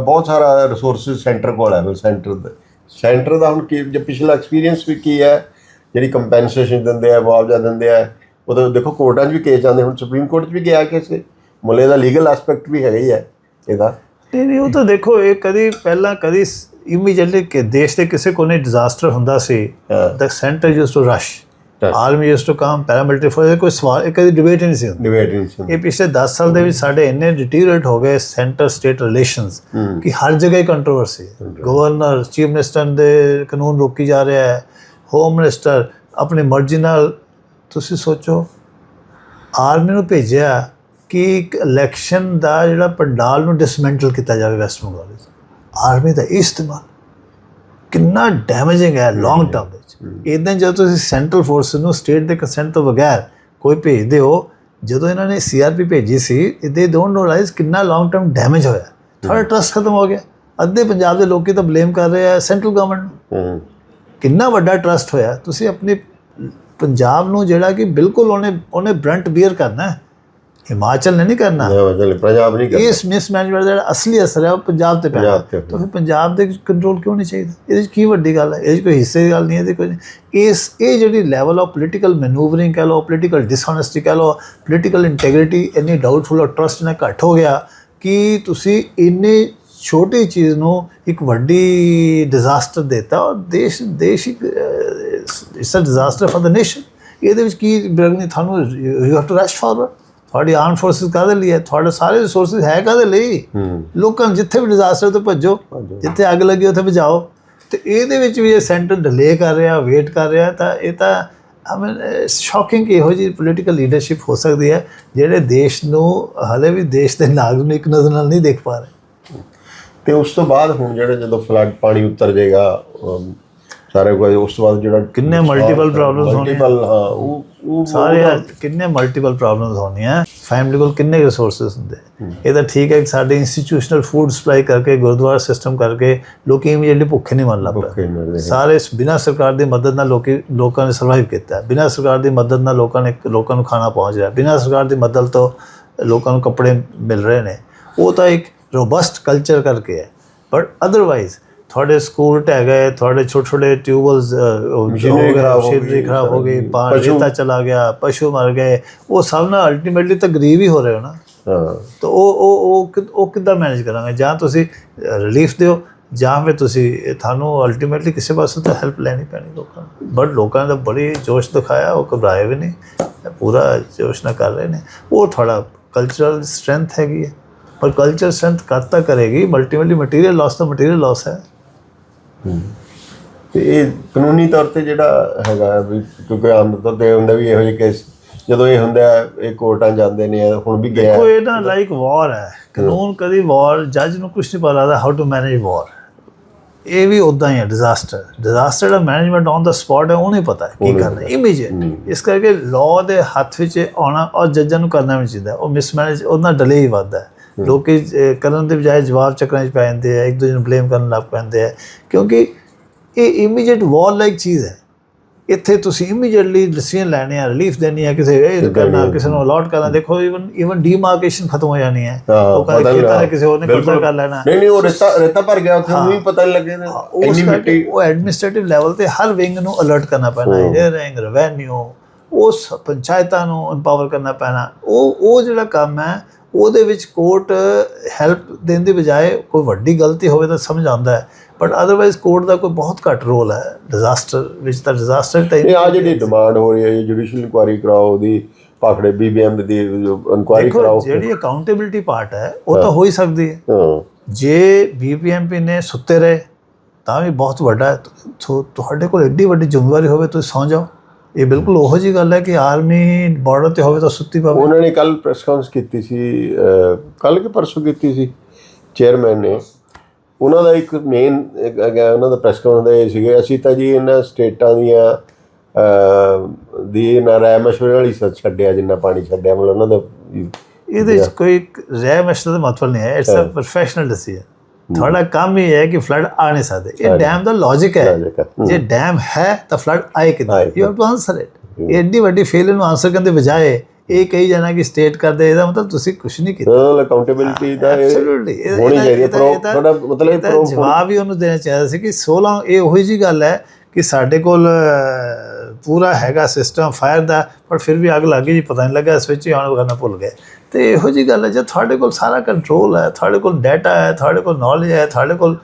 ਬਹੁਤ ਸਾਰਾ ਰਿਸੋਰਸਸ ਸੈਂਟਰ ਕੋਲ ਹੈ। ਸੈਂਟਰ ਦਾ ਸੈਂਟਰ ਦਾ ਹੁਣ ਕੀ ਜੇ ਪਿਛਲਾ ਐਕਸਪੀਰੀਅੰਸ ਵੀ ਕੀ ਹੈ ਜਿਹੜੀ ਕੰਪਨਸੇਸ਼ਨ ਦਿੰਦੇ ਆ ਮੁਆਵਜ਼ਾ ਦਿੰਦੇ ਆ ਉਹਦੇ ਦੇਖੋ ਕੋਰਟਾਂ 'ਚ ਵੀ ਕੇਸ ਜਾਂਦੇ ਹੁਣ ਸੁਪਰੀਮ ਕੋਰਟ 'ਚ ਵੀ ਗਿਆ ਕੇਸ। ਮੁੱਲੇ ਦਾ ਲੀਗਲ ਐਸਪੈਕਟ ਵੀ ਹੈਗਾ ਹੀ ਹੈ ਇਹਦਾ। ਨਹੀਂ ਨਹੀਂ ਉਹ ਤਾਂ ਦੇਖੋ ਇਹ ਕਦੀ ਪਹਿਲਾਂ ਕਦੀ ਇਮੀਡੀਏਟਲੀ ਕਿ ਦੇਸ਼ ਦੇ ਕਿਸੇ ਕੋਨੇ ਡਿਜ਼ਾਸਟਰ ਹੁੰਦਾ ਸੀ। The centre used to rush. Army used to come paramilitary force ਕੋਈ ਸਵਾਲ ਕਦੀ ਡਿਬੇਟ ਨਹੀਂ ਸੀ ਡਿਬੇਟ ਨਹੀਂ ਇਹ ਪਿਛਲੇ 10 ਸਾਲ ਦੇ ਵਿੱਚ ਸਾਡੇ ਇੰਨੇ ਡਿਟੀਰੀਏਟ ਹੋ ਗਏ ਸੈਂਟਰ ਸਟੇਟ ਰਿਲੇਸ਼ਨਸ ਕਿ ਹਰ ਜਗ੍ਹਾ ਹੀ ਕੰਟਰੋਵਰਸੀ ਗਵਰਨਰ ਚੀਫ ਮਿਨਿਸਟਰ ਦੇ ਕਾਨੂੰਨ ਰੋਕੀ ਜਾ ਰਿਹਾ ਹੈ ਹੋਮ ਮਿਨਿਸਟਰ ਆਪਣੀ ਮਰਜ਼ੀ ਨਾਲ ਤੁਸੀਂ ਸੋਚੋ। ਆਰਮੀ ਨੂੰ ਭੇਜਿਆ ਕਿ ਇੱਕ ਇਲੈਕਸ਼ਨ ਦਾ ਜਿਹੜਾ ਪੰਡਾਲ ਨੂੰ ਡਿਸਮੈਂਟਲ ਕੀਤਾ ਜਾਵੇ ਵੈਸਟ ਬੰਗਾਲ ਵਿੱਚ। ਆਰਮੀ ਦਾ ਇਸਤੇਮਾਲ ਕਿੰਨਾ ਡੈਮੇਜਿੰਗ ਹੈ ਲੌਂਗ ਟਰਮ ਵਿੱਚ। ਇਦਾਂ ਜਦੋਂ ਤੁਸੀਂ ਸੈਂਟਰਲ ਫੋਰਸ ਨੂੰ ਸਟੇਟ ਦੇ ਕੰਸੈਂਟ ਤੋਂ ਬਗੈਰ ਕੋਈ ਭੇਜਦੇ ਹੋ ਜਦੋਂ ਇਹਨਾਂ ਨੇ ਸੀਆਰਪੀ ਭੇਜੀ ਸੀ ਦੇ ਡੋਨਟ ਨੋਲਾਈਜ਼ ਕਿੰਨਾ ਲੌਂਗ ਟਰਮ ਡੈਮੇਜ ਹੋਇਆ। ਤੁਹਾਡਾ ਟਰਸਟ ਖਤਮ ਹੋ ਗਿਆ। ਅੱਧੇ ਪੰਜਾਬ ਦੇ ਲੋਕੀ ਤਾਂ ਬਲੇਮ ਕਰ ਰਹੇ ਆ ਸੈਂਟਰਲ ਗਵਰਨਮੈਂਟ ਨੂੰ। ਕਿੰਨਾ ਵੱਡਾ ਟਰਸਟ ਹੋਇਆ। ਤੁਸੀਂ ਆਪਣੀ ਪੰਜਾਬ ਨੂੰ ਜਿਹੜਾ ਕਿ ਬਿਲਕੁਲ ਉਹਨੇ ਉਹਨੇ ਬ੍ਰੰਟ ਬੀਅਰ ਕਰਨਾ ਹੈ। ਹਿਮਾਚਲ ਨੇ ਨਹੀਂ ਕਰਨਾ। ਨਾ ਵਜਲ ਪੰਜਾਬ ਨਹੀਂ ਕਰਦਾ ਇਸ ਮਿਸਮੈਨੇਜਮੈਂਟ ਦਾ ਅਸਲੀ ਅਸਰ ਹੈ ਉਹ ਪੰਜਾਬ ਤੇ ਪੰਜਾਬ ਤੇ ਤਾਂ ਫਿਰ ਪੰਜਾਬ ਦੇ ਕੰਟਰੋਲ ਕਿਉਂ ਨਹੀਂ ਚਾਹੀਦਾ? ਇਹਦੇ 'ਚ ਕੀ ਵੱਡੀ ਗੱਲ ਹੈ? ਇਹਦੇ 'ਚ ਕੋਈ ਹਿੱਸੇ ਦੀ ਗੱਲ ਨਹੀਂ ਹੈ ਇਹਦੇ ਕੋਈ। ਇਸ ਇਹ ਜਿਹੜੀ ਲੈਵਲ ਆਫ ਪੋਲੀਟੀਕਲ ਮੈਨੂਵਰਿੰਗ ਕਹ ਲਓ ਪੋਲੀਟੀਕਲ ਡਿਸਹੋਨੈਸਟੀ ਕਹ ਲਓ ਪੋਲੀਟੀਕਲ ਇੰਟੈਗ੍ਰਿਟੀ ਇੰਨੀ ਡਾਊਟਫੁਲ ਔਰ ਟਰਸਟ ਨਾਲ ਘੱਟ ਹੋ ਗਿਆ ਕਿ ਤੁਸੀਂ ਇੰਨੇ ਛੋਟੀ ਚੀਜ਼ ਨੂੰ ਇੱਕ ਵੱਡੀ ਡਿਜ਼ਾਸਟਰ ਦਿੱਤਾ ਔਰ ਦੇਸ਼ ਦੇਸ਼ it's a disaster for the nation ਇਹਦੇ ਵਿੱਚ ਕੀ ਬਰਗਨੀ ਤੁਹਾਨੂੰ you have to rush forward ਤੁਹਾਡੀ ਆਰਮ ਫੋਰਸਸ ਕਾਹਦੇ ਲਈ ਹੈ? ਤੁਹਾਡੇ ਸਾਰੇ ਰਿਸੋਰਸਸ ਹੈ ਕਾਹਦੇ ਲਈ? ਲੋਕਾਂ ਜਿੱਥੇ ਵੀ ਡਿਜ਼ਾਸਟਰ ਤੋਂ ਭੱਜੋ ਜਿੱਥੇ ਅੱਗ ਲੱਗੀ ਉੱਥੇ ਬਚਾਓ ਤੇ ਇਹਦੇ ਵਿੱਚ ਵੀ ਇਹ ਸੈਂਟਰ ਡਿਲੇ ਕਰ ਰਿਹਾ ਵੇਟ ਕਰ ਰਿਹਾ ਤਾਂ ਇਹ ਤਾਂ ਮੀਨ ਸ਼ੌਕਿੰਗ ਕਿ ਇਹੋ ਜਿਹੀ ਪੋਲੀਟੀਕਲ ਲੀਡਰਸ਼ਿਪ ਹੋ ਸਕਦੀ ਹੈ ਜਿਹੜੇ ਦੇਸ਼ ਨੂੰ ਹਲੇ ਵੀ ਦੇਸ਼ ਦੇ ਨਾਗਰਿਕ ਨੂੰ ਇੱਕ ਨਜ਼ਰ ਨਾਲ ਨਹੀਂ ਦੇਖ ਪਾ ਰਹੇ। ਤੇ ਉਸ ਤੋਂ ਬਾਅਦ ਹੁਣ ਜਿਹੜੇ ਜਦੋਂ ਫਲੱਡ ਪਾਣੀ ਉਤਰ ਜਾਏਗਾ ਸਾਰੇ ਕੋਈ ਉਸ ਤੋਂ ਬਾਅਦ ਜਿਹੜਾ ਕਿੰਨੇ multiple problems ਹੋਣੀਆਂ। ਹਾਂ ਉਹ ਉਹ ਸਾਰੇ ਕਿੰਨੇ ਮਲਟੀਪਲ ਪ੍ਰੋਬਲਮਸ ਹੋਣੀਆਂ ਫੈਮਿਲੀ ਕੋਲ ਕਿੰਨੇ ਰਿਸੋਰਸਸ ਹੁੰਦੇ? ਇਹ ਤਾਂ ਠੀਕ ਹੈ ਕਿ ਸਾਡੇ ਇੰਸਟੀਟਿਊਸ਼ਨਲ ਫੂਡ ਸਪਲਾਈ ਕਰਕੇ ਗੁਰਦੁਆਰਾ ਸਿਸਟਮ ਕਰਕੇ ਲੋਕੀ ਇਮੀਡੀਏਟਲੀ ਭੁੱਖੇ ਨਹੀਂ ਮਰਨ ਲੱਗ ਸਾਰੇ ਬਿਨਾਂ ਸਰਕਾਰ ਦੀ ਮਦਦ ਨਾਲ ਲੋਕੀ ਲੋਕਾਂ ਨੇ ਸਰਵਾਈਵ ਕੀਤਾ। ਬਿਨਾਂ ਸਰਕਾਰ ਦੀ ਮਦਦ ਨਾਲ ਲੋਕਾਂ ਨੇ ਲੋਕਾਂ ਨੂੰ ਖਾਣਾ ਪਹੁੰਚ ਰਿਹਾ। ਬਿਨਾਂ ਸਰਕਾਰ ਦੀ ਮਦਦ ਤੋਂ ਲੋਕਾਂ ਨੂੰ ਕੱਪੜੇ ਮਿਲ ਰਹੇ ਨੇ। ਉਹ ਤਾਂ ਇੱਕ ਰੋਬਸਟ ਕਲਚਰ ਕਰਕੇ ਹੈ। ਬਟ ਅਦਰਵਾਈਜ਼ ਤੁਹਾਡੇ ਸਕੂਲ ਢਹਿ ਗਏ ਤੁਹਾਡੇ ਛੋਟੇ ਛੋਟੇ ਟਿਊਬਲਸ ਮਸ਼ੀਨਰੀ ਖਰਾਬ ਹੋ ਗਈ, ਮਸ਼ੀਨਰੀ ਖਰਾਬ ਹੋ ਗਈ ਪਾਣੀ ਰੇਤਾ ਚਲਾ ਗਿਆ ਪਸ਼ੂ ਮਰ ਗਏ ਉਹ ਸਭ ਨਾਲ ਅਲਟੀਮੇਟਲੀ ਤਾਂ ਗਰੀਬ ਹੀ ਹੋ ਰਹੇ ਹੋ ਨਾ। ਹਾਂ। ਤਾਂ ਉਹ ਉਹ ਉਹ ਉਹ ਕਿੱਦਾਂ ਮੈਨੇਜ ਕਰਾਂਗੇ? ਜਾਂ ਤੁਸੀਂ ਰਿਲੀਫ ਦਿਓ ਜਾਂ ਫਿਰ ਤੁਸੀਂ ਤੁਹਾਨੂੰ ਅਲਟੀਮੇਟਲੀ ਕਿਸੇ ਪਾਸੋਂ ਤਾਂ ਹੈਲਪ ਲੈਣੀ ਪੈਣੀ ਲੋਕਾਂ ਨੂੰ। ਬਟ ਲੋਕਾਂ ਤਾਂ ਬੜੀ ਜੋਸ਼ ਦਿਖਾਇਆ ਉਹ ਘਬਰਾਏ ਵੀ ਨਹੀਂ ਪੂਰਾ ਜੋਸ਼ ਨਾਲ ਕਰ ਰਹੇ ਨੇ। ਉਹ ਥੋੜਾ ਕਲਚਰਲ ਸਟਰੈਂਥ ਹੈਗੀ ਹੈ। ਪਰ ਕਲਚਰ ਸਟਰੈਂਥ ਕਦ ਤੱਕ ਕਰੇਗੀ ਅਲਟੀਮੇਟਲੀ ਮਟੀਰੀਅਲ ਲਾਸ ਤਾਂ ਮਟੀਰੀਅਲ ਲਾਸ ਹੈ। ਤੇ ਇਹ ਕਾਨੂੰਨੀ ਤੌਰ ਤੇ ਜਿਹੜਾ ਹੈਗਾ ਵੀ ਕਿਉਂਕਿ ਆਮ ਤੌਰ ਤੇ ਹੁੰਦਾ ਵੀ ਇਹੋ ਜਿਹੇ ਕੇਸ ਜਦੋਂ ਇਹ ਹੁੰਦਾ ਇਹ ਕੋਰਟਾਂ ਜਾਂਦੇ ਨੇ ਹੁਣ ਵੀ ਗਿਆ ਕੋਈ ਨਾ ਲਾਈਕ ਵਾਰ ਹੈ। ਕਾਨੂੰਨ ਕਦੀ ਵਾਰ ਜੱਜ ਨੂੰ ਕੁਝ ਨਹੀਂ ਪਤਾ ਲੱਗਦਾ ਹਾਊ ਟੂ ਮੈਨੇਜ ਵਾਰ ਇਹ ਵੀ ਉਦਾਂ ਹੀ ਹੈ ਡਿਜ਼ਾਸਟਰ ਡਿਜ਼ਾਸਟਰ ਦਾ ਮੈਨੇਜਮੈਂਟ ਔਨ ਦਾ ਸਪੌਟ ਹੈ ਉਹਨੂੰ ਪਤਾ ਹੈ ਕੀ ਕਰਨਾ ਇਮੀਡੀਏਟ ਇਸ ਕਰਕੇ ਲਾਅ ਦੇ ਹੱਥ ਵਿੱਚ ਆਉਣਾ ਔਰ ਜੱਜਾਂ ਨੂੰ ਕਰਨਾ ਵੀ ਚਾਹੀਦਾ ਉਹ ਮਿਸਮੈਨੇਜ ਉਹਦਾ ਡਿਲੇ ਹੀ ਵੱਧਦਾ ਹੈ। ਲੋਕੀ ਕਰਨ ਦੇ ਬਜਾਏ ਜਵਾਬ ਚੱਕਰਾਂ 'ਚ ਪੈ ਜਾਂਦੇ ਆ ਇੱਕ ਦੂਜੇ ਨੂੰ ਬਲੇਮ ਕਰਨ ਲੱਗ ਪੈਂਦੇ ਆ। ਕਿਉਂਕਿ ਇਹ ਇਮੀਡੀਏਟ ਵਾਰ ਲਾਈਕ ਚੀਜ਼ ਹੈ। ਇੱਥੇ ਤੁਸੀਂ ਇਮੀਡੀਏਟਲੀ ਡਿਸੀਜਨ ਲੈਣੇ ਆ ਰਿਲੀਫ ਦੇਣੀ ਹੈ ਕਿਸੇ ਇਹ ਕਰਨਾ ਕਿਸੇ ਨੂੰ ਅਲਾਟ ਕਰਨਾ। ਦੇਖੋ ਇਵਨ ਇਵਨ ਡੀਮਾਰਕੇਸ਼ਨ ਖਤਮ ਹੋ ਜਾਣੀ ਹੈ। ਉਹ ਕਹਿੰਦੇ। ਨੇ ਕਿਸੇ ਹੋਰ ਨੇ ਕਬਜ਼ਾ ਕਰ ਲੈਣਾ। ਨਹੀਂ ਨਹੀਂ ਉਹ ਰੇਤਾ ਰੇਤਾ ਭਰ ਗਿਆ ਉੱਥੇ ਵੀ ਪਤਾ ਨਹੀਂ ਲੱਗੇ ਇੰਨੀ ਮਿੱਟੀ ਉਹ ਐਡਮਿਨਿਸਟ੍ਰੇਟਿਵ ਲੈਵਲ ਤੇ ਹਰ ਵਿੰਗ ਨੂੰ ਅਲਰਟ ਕਰਨਾ ਪੈਣਾ। ਇੰਜੀਨੀਅਰਿੰਗ ਰੈਵਨਿਊ ਉਸ ਪੰਚਾਇਤਾਂ ਨੂੰ ਐਮਪਾਵਰ ਕਰਨਾ ਪੈਣਾ। ਉਹ ਉਹ ਜਿਹੜਾ ਕੰਮ ਹੈ ਉਹਦੇ ਵਿੱਚ ਕੋਰਟ ਹੈਲਪ ਦੇਣ ਦੀ ਬਜਾਏ ਕੋਈ ਵੱਡੀ ਗਲਤੀ ਹੋਵੇ ਤਾਂ ਸਮਝ ਆਉਂਦਾ ਹੈ। ਬਟ ਅਦਰਵਾਈਜ਼ ਕੋਰਟ ਦਾ ਕੋਈ ਬਹੁਤ ਘੱਟ ਰੋਲ ਹੈ। ਡਿਜ਼ਾਸਟਰ ਵਿੱਚ ਤਾਂ ਡਿਜ਼ਾਸਟਰ ਟਾਈਮ ਇਹ ਆ ਜਿਹੜੀ ਡਿਮਾਂਡ ਹੋ ਰਹੀ ਹੈ ਜੁਡੀਸ਼ੀਅਲ ਇਨਕੁਆਰੀ ਕਰਾਓ ਉਹਦੀ ਪਾਖੜੇ ਬੀਬੀਐਮ ਦੀ ਇਨਕੁਆਰੀ ਦੇਖੋ ਕਰਾਓ। ਜਿਹੜੀ ਅਕਾਊਂਟੇਬਿਲਟੀ ਪਾਰਟ ਹੈ ਉਹ ਤਾਂ ਹੋ। ਹੀ ਸਕਦੀ ਹੈ। ਜੇ ਬੀਪੀਐਮਪੀ ਨੇ ਸੁੱਤੇ ਰਹੇ ਤਾਂ ਵੀ ਬਹੁਤ ਵੱਡਾ ਤੋ ਤੁਹਾਡੇ ਕੋਲ ਐਡੀ ਵੱਡੀ ਜ਼ਿੰਮੇਵਾਰੀ ਹੋਵੇ ਤੁਸੀਂ ਸੌਂ ਜਾਓ। ਇਹ ਬਿਲਕੁਲ ਉਹੋ ਜੀ ਗੱਲ ਹੈ ਕਿ ਆਰਮੀ ਬਾਰਡਰ ਤੇ ਹੋਵੇ ਤਾਂ ਸੁੱਤੀ ਪਵੇ। ਉਹਨਾਂ ਨੇ ਕੱਲ ਪ੍ਰੈਸ ਕਾਨਫਰੰਸ ਕੀਤੀ ਸੀ ਕੱਲ ਕਿ ਪਰਸੋਂ ਕੀਤੀ ਸੀ ਚੇਅਰਮੈਨ ਨੇ। ਉਹਨਾਂ ਦਾ ਇੱਕ ਮੇਨ ਉਹਨਾਂ ਦਾ ਪ੍ਰੈਸ ਕਾਨਫਰੰਸ ਦਾ ਇਹ ਸੀਗੇ ਅਸੀਂ ਤਾਂ ਜੀ ਇਹਨਾਂ ਸਟੇਟਾਂ ਦੀਆਂ ਦੀ ਨਾ ਰਾਏ ਮਸ਼ਵਰੇ ਵਾਲੀ ਛੱਡਿਆ ਜਿੰਨਾ ਪਾਣੀ ਛੱਡਿਆ ਮਤਲਬ ਉਹਨਾਂ ਦਾ ਇਹਦੇ ਵਿੱਚ ਕੋਈ ਰਹਿ ਮਸਲਾ ਦਾ ਮਤਲਬ ਨਹੀਂ ਹੈ ਇਟਸ ਅ ਪ੍ਰੋਫੈਸ਼ਨਲ ਡਿਸੀਜਨ ਤੁਹਾਡਾ ਕੰਮ ਹੀ ਹੈ ਕਿ ਫਲੱਡ ਆ ਨਹੀਂ ਸਕਦੇ ਇਹ ਡੈਮ ਦਾ ਲੌਜੀਕ ਹੈ ਹੈ। ਜੇ ਡੈਮ ਹੈ ਤਾਂ ਫਲੱਡ ਆਏ ਕਿਦਾਂ you have to answer it ਐਡੀ ਵੱਡੀ ਫੇਲਰ ਨੂੰ ਆਨਸਰ ਕਰਨ ਦੇ ਬਜਾਏ ਇਹ ਕਹੀ ਜਾਣਾ ਕਿ ਸਟੇਟ ਕਰਦੇ ਇਹਦਾ ਮਤਲਬ ਤੁਸੀਂ ਕੁਝ ਨਹੀਂ ਕੀਤਾ ਉਹਨਾਂ ਅਕਾਊਂਟੇਬਿਲਟੀ ਦਾ ਇਹ. ਇਹ- ਹੋਣੀ ਚਾਹੀਦੀ ਹੈ ਪ੍ਰੋ ਤੁਹਾਡਾ ਮਤਲਬ ਇਹ ਪ੍ਰੋ ਜਵਾਬ ਹੀ ਉਹਨੂੰ ਦੇਣਾ ਚਾਹੀਦਾ ਸੀ ਕਿ 16 ਇਹ ਉਹੀ ਜੀ ਗੱਲ ਹੈ ਕਿ ਸਾਡੇ ਕੋਲ ਪੂਰਾ ਹੈਗਾ ਸਿਸਟਮ ਫਾਇਰ ਦਾ ਪਰ ਫਿਰ ਵੀ ਅੱਗ ਲੱਗ ਗਈ ਜੀ ਪਤਾ ਨਹੀਂ ਲੱਗਾ ਸਵਿਚ ਹੀ ਆਨ ਕਰਨਾ ਭੁੱਲ ਗਏ ਤੇ ਇਹੋ ਜੀ ਗੱਲ ਹੈ ਜੇ ਤੁਹਾਡੇ ਕੋਲ ਸਾਰਾ ਕੰਟਰੋਲ ਹੈ ਤੁਹਾਡੇ ਕੋਲ ਡਾਟਾ ਹੈ ਤੁਹਾਡੇ ਕੋਲ ਨੌਲੇਜ ਹੈ ਤੁਹਾਡੇ ਕੋਲ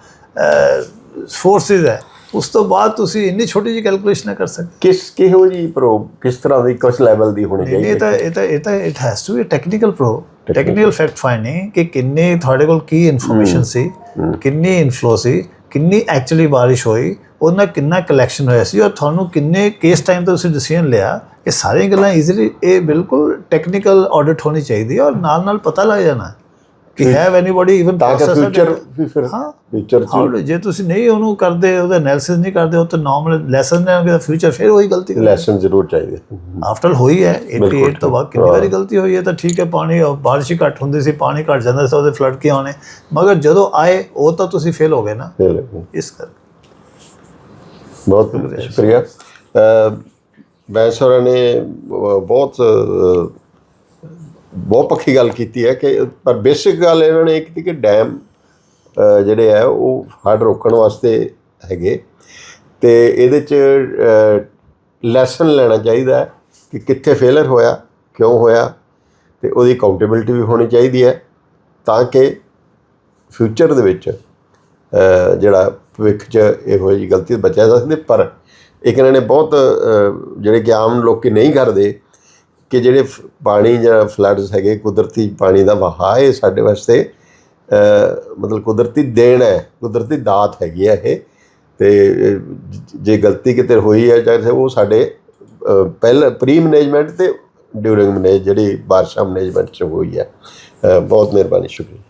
ਫੋਰਸਿਸ ਹੈ ਉਸ ਤੋਂ ਬਾਅਦ ਤੁਸੀਂ ਇੰਨੀ ਛੋਟੀ ਜੀ ਕੈਲਕੂਲੇਸ਼ਨ ਕਰ ਸਕਦੇ। ਕਿਸ ਕਿਹੋ ਜੀ ਪ੍ਰੋ ਕਿਸ ਤਰ੍ਹਾਂ ਦੀ ਕਿਸ ਲੈਵਲ ਦੀ ਹੋਣੀ ਚਾਹੀਦੀ ਇਹ ਤਾਂ ਇਹ ਤਾਂ ਇਹ ਤਾਂ it has to be technical pro technical fact finding ਕਿ ਕਿੰਨੇ ਤੁਹਾਡੇ ਕੋਲ ਕੀ ਇਨਫੋਰਮੇਸ਼ਨ ਸੀ ਕਿੰਨੀ ਇਨਫਲੋ ਸੀ ਕਿੰਨੀ ਐਕਚੁਅਲੀ ਬਾਰਿਸ਼ ਹੋਈ ਉਹਨਾਂ ਕਿੰਨਾ ਕਲੈਕਸ਼ਨ ਹੋਇਆ ਸੀ ਔਰ ਤੁਹਾਨੂੰ ਕਿੰਨੇ ਕੇਸ ਟਾਈਮ ਤੇ ਤੁਸੀਂ ਡਿਸੀਜਨ ਲਿਆ ਇਹ ਸਾਰੀਆਂ ਗੱਲਾਂ ਈਜ਼ੀਲੀ ਇਹ ਬਿਲਕੁਲ ਟੈਕਨੀਕਲ ਆਡਿਟ ਹੋਣੀ ਚਾਹੀਦੀ ਹੈ ਔਰ ਨਾਲ ਨਾਲ ਪਤਾ ਲੱਗ ਜਾਣਾ ਕਿ ਹੈਵ ਐਨੀਬਾਡੀ ਇਵਨ ਤਾਂ ਕਿ ਫਿਊਚਰ ਵੀ ਫਿਰ ਹਾਂ। ਫਿਊਚਰ ਚ ਜੇ ਤੁਸੀਂ ਨਹੀਂ ਉਹਨੂੰ ਕਰਦੇ ਉਹਦਾ ਐਨਾਲਿਸਿਸ ਨਹੀਂ ਕਰਦੇ ਉਹ ਤਾਂ ਨਾਰਮਲ ਲੈਸਨ ਲੈਣਗੇ ਤਾਂ ਫਿਊਚਰ ਫਿਰ ਉਹੀ ਗਲਤੀ ਕਰੇਗਾ ਲੈਸਨ ਜ਼ਰੂਰ ਚਾਹੀਦੇ ਆਫਟਰ ਹੋਈ ਹੈ। 88 ਤੋਂ ਬਾਅਦ ਕਿੰਨੀ ਵਾਰੀ ਗਲਤੀ ਹੋਈ ਹੈ ਤਾਂ ਠੀਕ ਹੈ ਪਾਣੀ ਬਾਰਿਸ਼ ਘੱਟ ਹੁੰਦੀ ਸੀ ਪਾਣੀ ਘੱਟ ਜਾਂਦਾ ਸੀ ਉਹਦੇ ਫਲੱਡ ਕੀ ਆਉਣੇ ਮਗਰ ਜਦੋਂ ਆਏ ਉਹ ਤਾਂ ਤੁਸੀਂ ਫੇਲ ਹੋ ਗਏ ਨਾ। ਇਸ ਕਰ ਬਹੁਤ ਸ਼ੁਕਰੀਆ। ਅ, ਬੈਂਸ ਹੋਰਾਂ ਨੇ ਬਹੁਤ ਬਹੁਤ ਪੱਖੀ ਗੱਲ ਕੀਤੀ ਹੈ ਕਿ ਪਰ ਬੇਸਿਕ ਗੱਲ ਇਹਨਾਂ ਨੇ ਇਹ ਕੀਤੀ ਕਿ ਡੈਮ ਜਿਹੜੇ ਆ ਉਹ ਹੜ ਰੋਕਣ ਵਾਸਤੇ ਹੈਗੇ। ਤੇ ਇਹਦੇ ਚ ਲੈਸਨ ਲੈਣਾ ਚਾਹੀਦਾ ਕਿ ਕਿੱਥੇ ਫੇਲਰ ਹੋਇਆ ਕਿਉਂ ਹੋਇਆ ਤੇ ਉਹਦੀ ਅਕਾਊਂਟੇਬਿਲਟੀ ਵੀ ਹੋਣੀ ਚਾਹੀਦੀ ਹੈ ਤਾਂ ਕਿ ਫਿਊਚਰ ਦੇ ਵਿੱਚ ਜਿਹੜਾ ਭਵਿੱਖ 'ਚ ਇਹੋ ਜਿਹੀ ਗਲਤੀ ਬਚਿਆ ਜਾ ਸਕਦੇ ਪਰ ਇੱਕ ਇਹਨਾਂ ਨੇ ਬਹੁਤ ਜਿਹੜੇ ਕਿ ਆਮ ਲੋਕੀ ਨਹੀਂ ਕਰਦੇ ਕਿ ਜਿਹੜੇ ਫ- ਪਾਣੀ ਜਾਂ ਫਲੱਡਸ ਹੈਗੇ ਕੁਦਰਤੀ ਪਾਣੀ ਦਾ ਵਹਾਅ ਇਹ ਸਾਡੇ ਵਾਸਤੇ ਮਤਲਬ ਕੁਦਰਤੀ ਦੇਣ ਹੈ ਕੁਦਰਤੀ ਦਾਤ ਹੈਗੀ ਹੈ ਇਹ। ਤੇ ਜੇ ਗਲਤੀ ਕਿਤੇ ਹੋਈ ਹੈ ਚਾਹੇ ਉਹ ਸਾਡੇ ਅ, ਪਹਿਲਾਂ ਪ੍ਰੀ ਮੈਨੇਜਮੈਂਟ ਤੇ ਡਿਊਰਿੰਗ ਮੈਨੇਜ ਜਿਹੜੀ ਬਾਰਿਸ਼ਾਂ ਮੈਨੇਜਮੈਂਟ ਚ ਹੋਈ ਹੈ। ਬਹੁਤ ਮਿਹਰਬਾਨੀ ਸ਼ੁਕਰੀਆ।